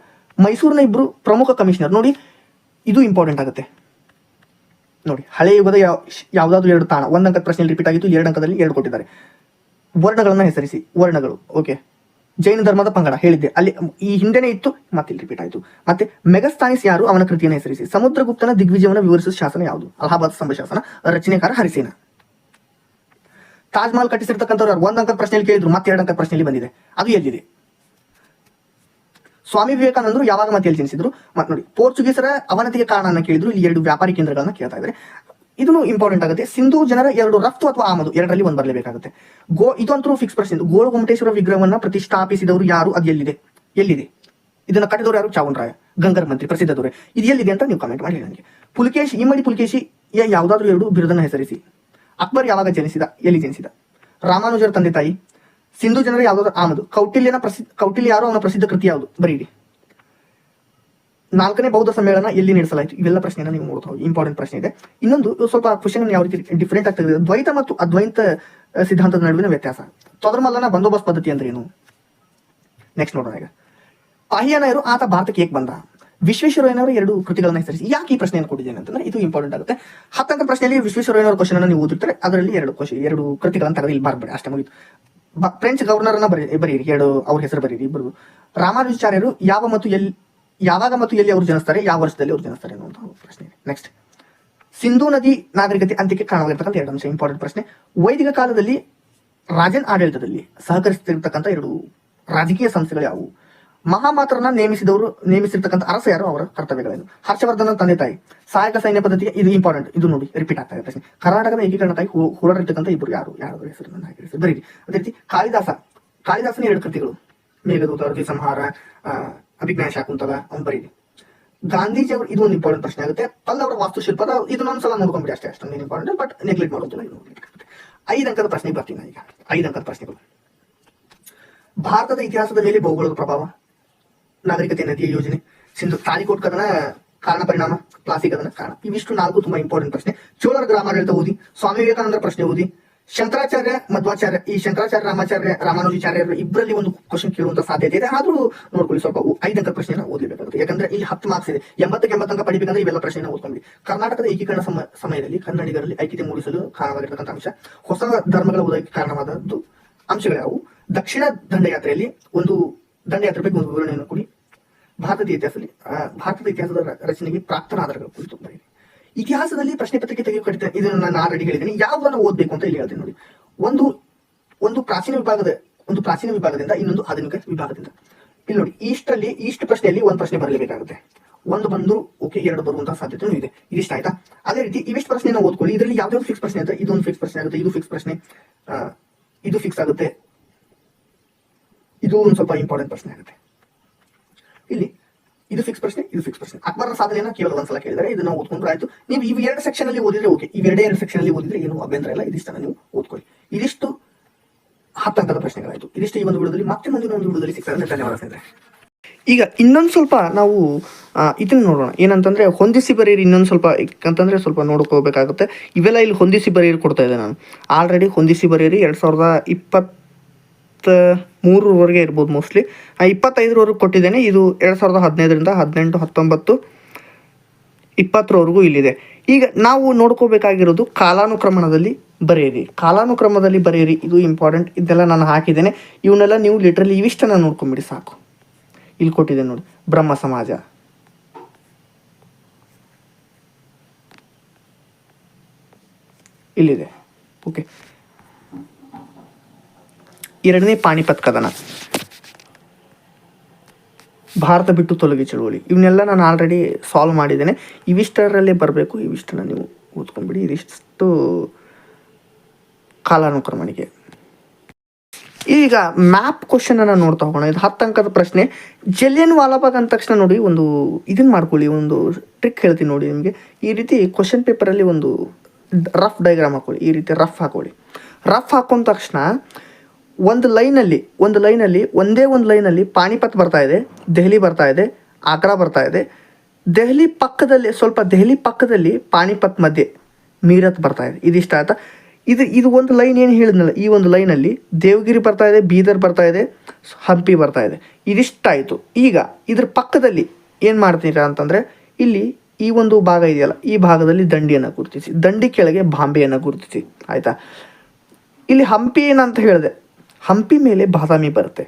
ಮೈಸೂರಿನ ಇಬ್ಬರು ಪ್ರಮುಖ ಕಮಿಷನರ್, ನೋಡಿ, ಇದು ಇಂಪಾರ್ಟೆಂಟ್ ಆಗುತ್ತೆ. ನೋಡಿ, ಹಳೆ ಯುಗದ ಯಾವ, ಯಾವುದಾದ್ರೂ ಎರಡು ತಾಣ, ಒಂದಂಕದ ಪ್ರಶ್ನೆ ರಿಪೀಟ್ ಆಗಿತ್ತು, ಎರಡು ಅಂಕದಲ್ಲಿ ಎರಡು ಕೊಟ್ಟಿದ್ದಾರೆ. ವರ್ಣಗಳನ್ನ ಹೆಸರಿಸಿ, ವರ್ಣಗಳು ಓಕೆ ಜೈನ ಧರ್ಮದ ಪಂಗಡ ಹೇಳಿದ್ದೆ. ಅಲ್ಲಿ ಈ ಹಿಂದೆನೇ ಇತ್ತು ಮತ್ತೆ ಇಲ್ಲಿ ರಿಪೀಟ್ ಆಯಿತು. ಮತ್ತೆ ಮೆಗಸ್ತಾನಿಸ್ ಯಾರು? ಅವನ ಕೃತಿಯನ್ನು ಹೆಸರಿಸಿ. ಸಮುದ್ರಗುಪ್ತನ ದಿಗ್ವಿಜಯವನ್ನು ವಿವರಿಸಿದ ಶಾಸನ ಯಾವುದು? ಅಲಹಾಬಾದ್ ಸ್ತಂಭ ಶಾಸನ ರಚನೆಕಾರ ಹರಿಸೇನ. ತಾಜ್ ಮಹಲ್ ಕಟ್ಟಿಸಿರ್ತಕ್ಕಂಥವ್ರು? ಒಂದ್ ಅಂಕದ ಪ್ರಶ್ನೆಯಲ್ಲಿ ಕೇಳಿದ್ರು, ಮತ್ತೆ ಎರಡು ಅಂಕದ ಪ್ರಶ್ನೆಯಲ್ಲಿ ಬಂದಿದೆ. ಅದು ಎಲ್ಲಿದೆ? ಸ್ವಾಮಿ ವಿವೇಕಾನಂದರು ಯಾವಾಗ ಮತ್ತೆ ಎಲ್ಲಿ ಜನಿಸಿದ್ರು? ಮತ್ತೆ ನೋಡಿ, ಪೋರ್ಚುಗೀಸರ ಅವನತಿಗೆ ಕಾರಣನ ಕೇಳಿದ್ರು. ಇಲ್ಲಿ ಎರಡು ವ್ಯಾಪಾರಿ ಕೇಂದ್ರಗಳನ್ನ ಕೇಳ್ತಾ ಇದ್ದಾರೆ. ಇದನ್ನು ಇಂಪಾರ್ಟೆಂಟ್ ಆಗುತ್ತೆ. ಸಿಂಧು ಜನರ ಎರಡು ರಫ್ತು ಅಥವಾ ಆಮದು ಎರಡರಲ್ಲಿ ಒಂದು ಬರಲೇಬೇಕಾಗುತ್ತೆ. ಗೋ ಇದಂತರೂ ಫಿಕ್ಸ್ ಪ್ರಶ್ನೆ ಗೋಳು ಗೊಮಟೇಶ್ವರ ವಿಗ್ರಹವನ್ನ ಪ್ರತಿಷ್ಠಾಪಿಸಿದವರು ಯಾರು? ಅದು ಎಲ್ಲಿದೆ? ಎಲ್ಲಿದೆ? ಇದನ್ನ ಕಟ್ಟಿದವರು ಯಾರು? ಚಾವಣರಾಯ ಗಂಗರ್ ಮಂತ್ರಿ ಪ್ರಸಿದ್ಧ ದೊರೆ. ಇದು ಎಲ್ಲಿದೆ ಅಂತ ನೀವು ಕಮೆಂಟ್ ಮಾಡಿ ನನಗೆ. ಪುಲಿಕೇಶಿ, ಇಮ್ಮಡಿ ಪುಲಿಕೇಶಿ ಯಾವುದಾದ್ರೂ ಎರಡು ಬಿರುದನ್ನ ಹೆಸರಿಸಿ. ಅಕ್ಬರ್ ಯಾವಾಗ ಜನಿಸಿದ? ಎಲ್ಲಿ ಜನಿಸಿದ? ರಾಮಾನುಜರ ತಂದೆ ತಾಯಿ. ಸಿಂಧು ಜನರ ಯಾವುದಾದ್ರು ಆಮದು. ಕೌಟಿಲ್ಯನ ಪ್ರಸಿದ್ಧ ಕೌಟಿಲ್ಯ ಯಾರು? ಅವನ ಪ್ರಸಿದ್ಧ ಕೃತಿ ಯಾವುದು? ಬರೀರಿ ನಾಲ್ಕನೇ ಬೌದ್ಧ ಸಮ್ಮೇಳನ ಎಲ್ಲಿ ನಡೆಸಲಾಯಿತು? ಇವೆಲ್ಲ ಪ್ರಶ್ನೆನ ನೀವು ನೋಡ್ತಾ ಇಂಪಾರ್ಟೆಂಟ್ ಪ್ರಶ್ನೆ ಇದೆ. ಇನ್ನೊಂದು ಸ್ವಲ್ಪ ಕ್ವಶನ್ ಯಾವ ರೀತಿ ಡಿಫ್ರೆಂಟ್ ಆಗ್ತದೆ ದ್ವೈತ ಮತ್ತು ಅದ್ವೈತ ಸಿದ್ಧಾಂತದ ನಡುವಿನ ವ್ಯತ್ಯಾಸ. ತೊದರ್ಮಲ್ಲನ ಬಂದೋಬಸ್ತ್ ಪದ್ಧತಿ ಅಂದ್ರೆ ಏನು? ನೆಕ್ಸ್ಟ್ ನೋಡೋಣ ಈಗ. ಅಹಿಯನವರು ಆತ ಭಾರತಕ್ಕೆ ಏಕೆ ಬಂದ. ವಿಶ್ವೇಶ್ವರಯ್ಯನವರು ಎರಡು ಕೃತಿಗಳನ್ನ ಹೆಸರಿಸಿ. ಯಾಕೆ ಈ ಪ್ರಶ್ನೆಯನ್ನು ಕೊಟ್ಟಿದ್ದೇನೆ ಅಂತಂದ್ರೆ ಇದು ಇಂಪಾರ್ಟೆಂಟ್ ಆಗುತ್ತೆ. ಹತ್ತಂಕ ಪ್ರಶ್ನೆಯಲ್ಲಿ ವಿಶ್ವೇಶ್ವರಯ್ಯನವರ ಕ್ವಶನ್ ಅನ್ನು ನೀವು ಓದಿರ್ತಾರೆ ಅದರಲ್ಲಿ ಎರಡು ಕ್ವಶನ್ ಎರಡು ಕೃತಿಗಳನ್ನ ತೆಗೆದು ಇಲ್ಲಿ ಬರ್ಬೇಡಿ. ಅಷ್ಟೇ ಮುಗಿತು. ಫ್ರೆಂಚ್ ಗವರ್ನರ್ ಅನ್ನ ಬರೀ ಬರೀರಿ ಎರಡು ಅವ್ರ ಹೆಸರು ಬರೀರಿ ಇಬ್ಬರು ರಾಮಾನುಜಾಚಾರ್ಯರು ಯಾವ ಮತ್ತು ಎಲ್ಲಿ ಯಾವಾಗ ಮತ್ತು ಎಲ್ಲಿ ಅವರು ಜನಿಸ್ತಾರೆ, ಯಾವ ವರ್ಷದಲ್ಲಿ ಅವರು ಜನಿಸ್ತಾರೆ ಅನ್ನುವಂತಹ ಪ್ರಶ್ನೆ ನೆಕ್ಸ್ಟ್ ಸಿಂಧೂ ನದಿ ನಾಗರಿಕತೆ ಅಂತ್ಯಕ್ಕೆ ಕಾರಣವಾಗಿರ್ತಕ್ಕಂಥ ಎರಡು ಅಂಶ ಇಂಪಾರ್ಟೆಂಟ್ ಪ್ರಶ್ನೆ. ವೈದಿಕ ಕಾಲದಲ್ಲಿ ರಾಜನ್ ಆಡಳಿತದಲ್ಲಿ ಸಹಕರಿಸುತ್ತಿರ್ತಕ್ಕಂಥ ಎರಡು ರಾಜಕೀಯ ಸಂಸ್ಥೆಗಳು ಯಾವುವು? ಮಹಾಮಾತ್ರನ ನೇಮಿಸಿದವರು, ನೇಮಿಸಿರ್ತಕ್ಕಂಥ ಅರಸ ಯಾರು? ಅವರ ಕರ್ತವ್ಯಗಳೇನು? ಹರ್ಷವರ್ಧನ ತಂದೆ ತಾಯಿ. ಸಹಾಯಕ ಸೈನ್ಯ ಪದ್ಧತಿಗೆ ಇದು ಇಂಪಾರ್ಟೆಂಟ್ ಇದು ನೋಡಿ ರಿಪೀಟ್ ಆಗ್ತಾ ಇದೆ ಪ್ರಶ್ನೆ. ಕರ್ನಾಟಕದ ಏಕೀಕರಣ ತಾಯಿ ಹೋರಾಡಿರ್ತಕ್ಕಂಥ ಇಬ್ಬರು ಯಾರು? ಯಾರು ಹೆಸರನ್ನು ಹಾಕಿರಿ ಬರೀರಿ ಅದೇ ರೀತಿ ಕಾಳಿದಾಸ, ಕಾಳಿದಾಸನ ಎರಡು ಕೃತಿಗಳು. ಮೇಘದೂತ ಸಂಹಾರ ಅಭಿಜ್ಞಾನ ಶಾಕುಂತಲ ಅಂತ ಬರೀರಿ ಗಾಂಧೀಜಿ ಅವರು ಇದು ಒಂದು ಇಂಪಾರ್ಟೆಂಟ್ ಪ್ರಶ್ನೆ ಆಗುತ್ತೆ. ಪಲ್ಲವರ ವಾಸ್ತುಶಿಲ್ಪದ ಇದನ್ನೊಂದ್ಸಲ ನೋಡ್ಕೊಂಬಿಡಿ ಅಷ್ಟೇ. ಅಷ್ಟೊಂದು ಇಂಪಾರ್ಟೆಂಟ್ ಬಟ್ ನೆಗ್ಲೆಕ್ಟ್ ನೋಡ್ಲಿಕ್ಕೆ ಐದು ಅಂಕದ ಪ್ರಶ್ನೆ ಬರ್ತೀನಿ ಈಗ ಐದು ಅಂಕದ ಪ್ರಶ್ನೆಗಳು. ಭಾರತದ ಇತಿಹಾಸದ ಮೇಲೆ ಭೌಗೋಳಿಕ ಪ್ರಭಾವ, ನಾಗರಿಕತೆ ನದಿಯ ಯೋಜನೆ, ಸಿಂಧು ತಾಲಿಕೋಟ್ ಕದನ ಕಾರಣ ಪರಿಣಾಮ ಕ್ಲಾಸಿಕ್ ಅದನ್ನ ಕಾರಣ. ಇವಿಷ್ಟು ನಾಲ್ಕು ತುಂಬಾ ಇಂಪಾರ್ಟೆಂಟ್ ಪ್ರಶ್ನೆ. ಚೋಳರ ಗ್ರಾಮಾಡಳಿತ ಓದಿ, ಸ್ವಾಮಿ ವಿವೇಕಾನಂದರ ಪ್ರಶ್ನೆ ಓದಿ ಶಂಕರಾಚಾರ್ಯ, ಮಧ್ವಾಚಾರ್ಯ, ಈ ಶಂಕರಾಚಾರ್ಯ, ರಾಮಾಚಾರ್ಯ, ರಾಮಾನುಜಾಚಾರ್ಯರು ಇಬ್ಬರಲ್ಲಿ ಒಂದು ಕ್ವಶನ್ ಕೇಳುವಂತ ಸಾಧ್ಯತೆ ಇದೆ. ಆದ್ರೂ ನೋಡ್ಕೊಳ್ಳಿ, ಸ್ವಲ್ಪ ಐದು ಅಂಕ ಪ್ರಶ್ನೆನ ಓದಲೇಬೇಕಾಗುತ್ತೆ ಯಾಕಂದ್ರೆ ಇಲ್ಲಿ ಹತ್ತು ಮಾರ್ಕ್ಸ್ ಇದೆ. ಎಂಬತ್ತಕ್ಕೆ ಎಂಬತ್ತು ಅಂಕ ಪಡಿಬೇಕಂದ್ರೆ ಇವೆಲ್ಲ ಪ್ರಶ್ನೆನ ಓದ್ಕೊಂಡ್ಬಿಡಿ ಕರ್ನಾಟಕದ ಏಕೀಕರಣ ಸಮ, ಸಮಯದಲ್ಲಿ ಕನ್ನಡಿಗರಲ್ಲಿ ಐಕ್ಯತೆ ಮೂಡಿಸಲು ಕಾರಣವಾಗಿರ್ತಕ್ಕಂಥ ಅಂಶ. ಹೊಸ ಧರ್ಮಗಳ ಉದಯಕ್ಕೆ ಕಾರಣವಾದದ್ದು ಅಂಶಗಳು ದಕ್ಷಿಣ ದಂಡಯಾತ್ರೆಯಲ್ಲಿ ಒಂದು ದಂಡಯಾತ್ರೆ ಬಗ್ಗೆ ಒಂದು ವಿವರಣೆಯನ್ನು ಕೊಡಿ. ಭಾರತದ ಇತಿಹಾಸದಲ್ಲಿ ಭಾರತದ ಇತಿಹಾಸದ ರಚನೆಗೆ ಪ್ರಾಕ್ತನ ಆಧಾರಗಳ ಕುರಿತು ಬರೀರಿ ಇತಿಹಾಸದಲ್ಲಿ ಪ್ರಶ್ನೆ ಪತ್ರಿಕೆ ತೆಗೆದು ಕಡಿತ ಇದನ್ನು ನಾನು ಆಲ್ರೆಡಿ ಹೇಳಿದ್ದೀನಿ ಯಾವುದನ್ನು ಓದಬೇಕು ಅಂತ ಇಲ್ಲಿ ಹೇಳ್ತೀನಿ ನೋಡಿ. ಒಂದು ಒಂದು ಪ್ರಾಚೀನ ವಿಭಾಗದ, ಒಂದು ಪ್ರಾಚೀನ ವಿಭಾಗದಿಂದ ಇನ್ನೊಂದು ಆಧುನಿಕ ವಿಭಾಗದಿಂದ. ಇಲ್ಲಿ ನೋಡಿ ಈಸ್ಟಲ್ಲಿ ಈಸ್ಟ್ ಪ್ರಶ್ನೆಯಲ್ಲಿ ಒಂದು ಪ್ರಶ್ನೆ ಬರಲೇಬೇಕಾಗುತ್ತೆ. ಒಂದು ಬಂದು, ಓಕೆ, ಎರಡು ಬರುವಂತಹ ಸಾಧ್ಯತೆ ಇದೆ. ಇದಿಷ್ಟ ಆಯ್ತಾ? ಅದೇ ರೀತಿ ಇವಿಷ್ಟು ಪ್ರಶ್ನೆನ ಓದ್ಕೊಳ್ಳಿ. ಇದರಲ್ಲಿ ಯಾವ್ದಾದ್ರು ಫಿಕ್ಸ್ ಪ್ರಶ್ನೆ ಅಂತ? ಇದೊಂದು ಫಿಕ್ಸ್ ಪ್ರಶ್ನೆ ಆಗುತ್ತೆ, ಇದು ಫಿಕ್ಸ್ ಪ್ರಶ್ನೆ. ಇದು ಫಿಕ್ಸ್ ಆಗುತ್ತೆ. ಇದು ಒಂದು ಸ್ವಲ್ಪ ಇಂಪಾರ್ಟೆಂಟ್ ಪ್ರಶ್ನೆ ಆಗುತ್ತೆ. ಇಲ್ಲಿ ಇದು ಸಿಕ್ಸ್ ಪ್ರಶ್ನೆ, ಇದು ಸಿಕ್ಸ್ ಪ್ರಶ್ನೆ. ಅಕ್ಬರ್ನ ಸಾಧನೆಯನ್ನು ಕೇವಲ ಒಂದ್ಸಲ ಕೇಳಿದರೆ ಇದನ್ನ ಓದ್ಕೊಂಡ್ರೆ ಆಯ್ತು. ನೀವು ಇವು ಎರಡು ಸೆಕ್ಷನ್ ಅಲ್ಲಿ ಓದಿದ್ರೆ ಓಕೆ ಇವೆರಡೇ ಎರಡು ಸೆಕ್ಷನ್ ಅಲ್ಲಿ ಓದಿದ್ರೆ ಏನು ಅಭ್ಯಂತರ ಇಲ್ಲ. ಇದಿಷ್ಟನ್ನ ನೀವು ಓದ್ಕೊಳ್ಳಿ. ಇದಿಷ್ಟು ಹತ್ತಂಕದ ಪ್ರಶ್ನೆಗಳಾಯಿತು. ಇದಿಷ್ಟು ಈ ಒಂದು ವಿಡಿಯೋದಲ್ಲಿ ಮತ್ತೆ ಮುಂದಿನ ಒಂದು ವಿಡಿಯೋದಲ್ಲಿ ಸಿಗ್ತಾರೆ ಧನ್ಯವಾದ ಸ್ನೇಹಿತರೆ. ಈಗ ಇನ್ನೊಂದು ಸ್ವಲ್ಪ ನಾವು ಇದನ್ನ ನೋಡೋಣ. ಏನಂತಂದ್ರೆ ಹೊಂದಿಸಿ ಬರೀರಿ ಇನ್ನೊಂದು ಸ್ವಲ್ಪ ಅಂತಂದ್ರೆ ಸ್ವಲ್ಪ ನೋಡ್ಕೋಬೇಕಾಗುತ್ತೆ. ಇವೆಲ್ಲ ಇಲ್ಲಿ ಹೊಂದಿಸಿ ಬರೀರಿ ಕೊಡ್ತಾ ಇದ್ದೆ ನಾನು. ಆಲ್ರೆಡಿ ಹೊಂದಿಸಿ ಬರೀರಿ ಎರಡ್ ಸಾವಿರದ ಮೂರರವರೆಗೆ ಇರ್ಬೋದು ಮೋಸ್ಟ್ಲಿ ಇಪ್ಪತ್ತೈದರವರೆಗೆ ಕೊಟ್ಟಿದ್ದೇನೆ. ಇದು ಎರಡು ಸಾವಿರದ ಹದಿನೈದರಿಂದ ಹದಿನೆಂಟು, ಹತ್ತೊಂಬತ್ತು, ಇಪ್ಪತ್ತರವರೆಗೂ ಇಲ್ಲಿದೆ. ಈಗ ನಾವು ನೋಡ್ಕೋಬೇಕಾಗಿರೋದು ಕಾಲಾನುಕ್ರಮಣದಲ್ಲಿ ಬರೆಯಿರಿ. ಕಾಲಾನುಕ್ರಮದಲ್ಲಿ ಬರೆಯಿರಿ. ಇದು ಇಂಪಾರ್ಟೆಂಟ್ ಇದೆಲ್ಲ ನಾನು ಹಾಕಿದ್ದೇನೆ. ಇವನ್ನೆಲ್ಲ ನೀವು ಲಿಟ್ರಲಿ ಇವಿಷ್ಟನ್ನು ನೋಡ್ಕೊಂಬಿಡಿ ಸಾಕು. ಇಲ್ಲಿ ಕೊಟ್ಟಿದೆ ನೋಡಿ. ಬ್ರಹ್ಮ ಸಮಾಜ. ಇಲ್ಲಿದೆ. ಓಕೆ ಎರಡನೇ ಪಾಣಿಪತ್ ಕದನ. ಭಾರತ ಬಿಟ್ಟು ತೊಲಗಿ ಚಳುವಳಿ. ಇವನ್ನೆಲ್ಲ ನಾನು ಆಲ್ರೆಡಿ ಸಾಲ್ವ್ ಮಾಡಿದ್ದೇನೆ. ಇವಿಷ್ಟರಲ್ಲೇ ಬರಬೇಕು, ಇವಿಷ್ಟನ್ನು ನೀವು ಓದ್ಕೊಂಡ್ಬಿಡಿ. ಇದಿಷ್ಟು ಕಾಲಾನುಕ್ರಮಣಿಗೆ. ಈಗ ಮ್ಯಾಪ್ ಕ್ವಶನ್ ಅನ್ನ ನೋಡ್ತಾ ಹೋಗೋಣ. ಇದು ಹತ್ತು ಅಂಕದ ಪ್ರಶ್ನೆ. ಜಲಿಯನ್ ವಾಲಾಬಾಗ್ ಅಂದ ತಕ್ಷಣ ನೋಡಿ ಒಂದು ಇದನ್ನ ಮಾಡ್ಕೊಳ್ಳಿ, ಒಂದು ಟ್ರಿಕ್ ಹೇಳ್ತೀನಿ ನೋಡಿ ನಿಮಗೆ. ಈ ರೀತಿ ಕ್ವಶನ್ ಪೇಪರಲ್ಲಿ ಒಂದು ರಫ್ ಡೈಗ್ರಾಮ್ ಹಾಕೊಳ್ಳಿ. ಈ ರೀತಿ ರಫ್ ಹಾಕೊಳ್ಳಿ. ರಫ್ ಹಾಕೊಂಡ ತಕ್ಷಣ ಒಂದು ಲೈನಲ್ಲಿ ಒಂದು ಲೈನಲ್ಲಿ, ಒಂದೇ ಒಂದು ಲೈನಲ್ಲಿ ಪಾಣಿಪತ್ ಬರ್ತಾ ಇದೆ, ದೆಹಲಿ ಬರ್ತಾ ಇದೆ, ಆಗ್ರಾ ಬರ್ತಾ ಇದೆ. ದೆಹಲಿ ಪಕ್ಕದಲ್ಲಿ, ಸ್ವಲ್ಪ ದೆಹಲಿ ಪಕ್ಕದಲ್ಲಿ ಪಾಣಿಪತ್ ಮಧ್ಯೆ ಮೀರತ್ ಬರ್ತಾ ಇದೆ. ಇದಿಷ್ಟ ಆಯ್ತಾ? ಇದು ಇದು ಒಂದು ಲೈನ್ ಏನು ಹೇಳಿದ್ನಲ್ಲ, ಈ ಒಂದು ಲೈನಲ್ಲಿ ದೇವಗಿರಿ ಬರ್ತಾ ಇದೆ, ಬೀದರ್ ಬರ್ತಾ ಇದೆ, ಹಂಪಿ ಬರ್ತಾ ಇದೆ. ಇದಿಷ್ಟಾಯಿತು ಈಗ ಇದ್ರ ಪಕ್ಕದಲ್ಲಿ ಏನು ಮಾಡ್ತೀರಾ ಅಂತಂದರೆ, ಇಲ್ಲಿ ಈ ಒಂದು ಭಾಗ ಇದೆಯಲ್ಲ, ಈ ಭಾಗದಲ್ಲಿ ದಂಡಿಯನ್ನು ಗುರುತಿಸಿ. ದಂಡಿ ಕೆಳಗೆ ಬಾಂಬೆಯನ್ನು ಗುರುತಿಸಿ. ಆಯಿತಾ? ಇಲ್ಲಿ ಹಂಪಿ ಏನಂತ ಹೇಳಿದೆ ಹಂಪಿ ಮೇಲೆ ಬಾದಾಮಿ ಬರುತ್ತೆ.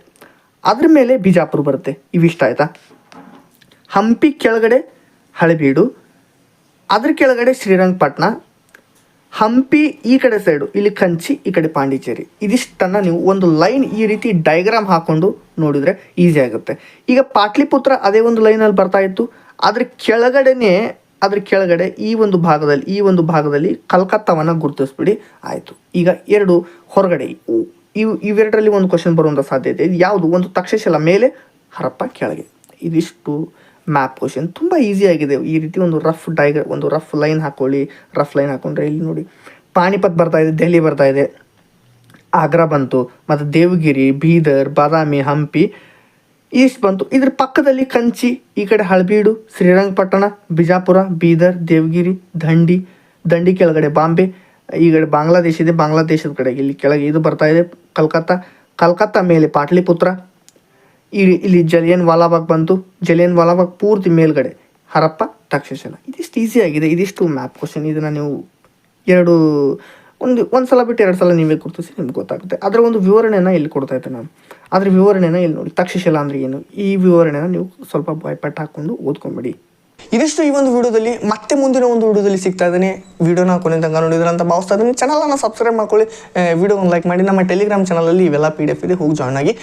ಅದ್ರ ಮೇಲೆ ಬಿಜಾಪುರ ಬರುತ್ತೆ. ಇವಿಷ್ಟ ಆಯ್ತಾ? ಹಂಪಿ ಕೆಳಗಡೆ ಹಳೆಬೀಡು, ಅದ್ರ ಕೆಳಗಡೆ ಶ್ರೀರಂಗಪಟ್ಟಣ ಹಂಪಿ ಈ ಕಡೆ ಸೈಡು ಇಲ್ಲಿ ಕಂಚಿ, ಈ ಕಡೆ ಪಾಂಡಿಚೇರಿ. ಇದಿಷ್ಟನ್ನು ನೀವು ಒಂದು ಲೈನ್ ಈ ರೀತಿ ಡೈಗ್ರಾಮ್ ಹಾಕೊಂಡು ನೋಡಿದರೆ ಈಸಿ ಆಗುತ್ತೆ. ಈಗ ಪಾಟ್ಲಿಪುತ್ರ ಅದೇ ಒಂದು ಲೈನಲ್ಲಿ ಬರ್ತಾ ಇತ್ತು. ಅದ್ರ ಕೆಳಗಡೆನೆ, ಅದ್ರ ಕೆಳಗಡೆ ಈ ಒಂದು ಭಾಗದಲ್ಲಿ, ಈ ಒಂದು ಭಾಗದಲ್ಲಿ ಕಲ್ಕತ್ತಾವನ್ನು ಗುರುತಿಸ್ಬಿಡಿ. ಆಯಿತು. ಈಗ ಎರಡು ಹೊರಗಡೆ ಇವು- ಇವು ಇವೆರಡರಲ್ಲಿ ಒಂದು ಕ್ವಶನ್ ಬರುವಂಥ ಸಾಧ್ಯತೆ ಇದೆ. ಯಾವುದು? ಒಂದು ತಕ್ಷಶಿಲ ಮೇಲೆ ಹರಪ್ಪ ಕೆಳಗೆ. ಇದಿಷ್ಟು ಮ್ಯಾಪ್ ಕ್ವಶನ್ ತುಂಬ ಈಸಿ ಆಗಿದೆ. ಈ ರೀತಿ ಒಂದು ರಫ್ ಡೈಗ ಒಂದು ರಫ್ ಲೈನ್ ಹಾಕೊಳ್ಳಿ. ರಫ್ ಲೈನ್ ಹಾಕೊಂಡ್ರೆ ಇಲ್ಲಿ ನೋಡಿ. ಪಾಣಿಪತ್ ಬರ್ತಾ ಇದೆ, ದೆಹಲಿ ಬರ್ತಾ ಇದೆ. ಆಗ್ರಾ ಬಂತು. ಮತ್ತು ದೇವಗಿರಿ, ಬೀದರ್, ಬಾದಾಮಿ, ಹಂಪಿ ಈಸ್ಟ್ ಬಂತು. ಇದ್ರ ಪಕ್ಕದಲ್ಲಿ ಕಂಚಿ, ಈ ಕಡೆ ಹಳಬೀಡು, ಶ್ರೀರಂಗಪಟ್ಟಣ, ಬಿಜಾಪುರ, ಬೀದರ್, ದೇವಗಿರಿ, ದಂಡಿ ದಂಡಿ ಕೆಳಗಡೆ ಬಾಂಬೆ. ಈ ಕಡೆ ಬಾಂಗ್ಲಾದೇಶ ಇದೆ, ಬಾಂಗ್ಲಾದೇಶದ ಕಡೆಗೆ ಇಲ್ಲಿ ಕೆಳಗೆ ಇದು ಬರ್ತಾ ಇದೆ, ಕಲ್ಕತ್ತಾ. ಕಲ್ಕತ್ತಾ ಮೇಲೆ ಪಾಟ್ಲಿಪುತ್ರ. ಇಲ್ಲಿ ಇಲ್ಲಿ ಜಲಿಯನ್ ವಾಲಾಬಾಗ್ ಬಂತು. ಜಲಿಯನ್ ವಾಲಾಬಾಗ್ ಪೂರ್ತಿ ಮೇಲ್ಗಡೆ. ಹರಪ್ಪ, ತಕ್ಷಶಿಲ. ಇದಿಷ್ಟು ಈಸಿ ಆಗಿದೆ. ಇದಿಷ್ಟು ಮ್ಯಾಪ್ ಕ್ವಶನ್ ಇದನ್ನು ನೀವು ಎರಡು, ಒಂದು ಒಂದು ಸಲ ಬಿಟ್ಟು ಎರಡು ಸಲ ನೀವೇ ಗುರುತಿಸಿ ನಿಮ್ಗೆ ಗೊತ್ತಾಗುತ್ತೆ. ಅದರ ಒಂದು ವಿವರಣೆನ ಇಲ್ಲಿ ಕೊಡ್ತಾ ಇದ್ದೆ ನಾನು. ಅದ್ರ ವಿವರಣೆನ ಇಲ್ಲಿ ನೋಡಿ. ತಕ್ಷಶಿಲ ಅಂದರೆ ಏನು? ಈ ವಿವರಣೆನ ನೀವು ಸ್ವಲ್ಪ ಬಾಯ್ಪಟ್ಟು ಹಾಕ್ಕೊಂಡು ಓದ್ಕೊಂಬಿಡಿ. ಇದಿಷ್ಟು ಈ ಒಂದು ವಿಡಿಯೋದಲ್ಲಿ ಮತ್ತೆ ಮುಂದಿನ ಒಂದು ವಿಡಿಯೋದಲ್ಲಿ ಸಿಗ್ತಾ ಇದ್ದೀನಿ. ವಿಡಿಯೋನ ಕೊನೆ ತನಕ ನೋಡಿದ್ರೆ ಅಂತ ಭಾವಿಸ್ತಾ ಇದ್ದೀನಿ. ಚಾನಲನ್ನು ಸಬ್ಸ್ಕ್ರೈಬ್ ಮಾಡ್ಕೊಳ್ಳಿ. ವಿಡಿಯೋ ಲೈಕ್ ಮಾಡಿ. ನಮ್ಮ ಟೆಲಿಗ್ರಾಮ್ ಚಾನಲಲ್ಲಿ ಇವೆಲ್ಲ ಪಿ ಡಿ ಎಫ್ ಇದೆ. ಹೋಗಿ ಜಾಯ್ನ್ ಆಗಿ.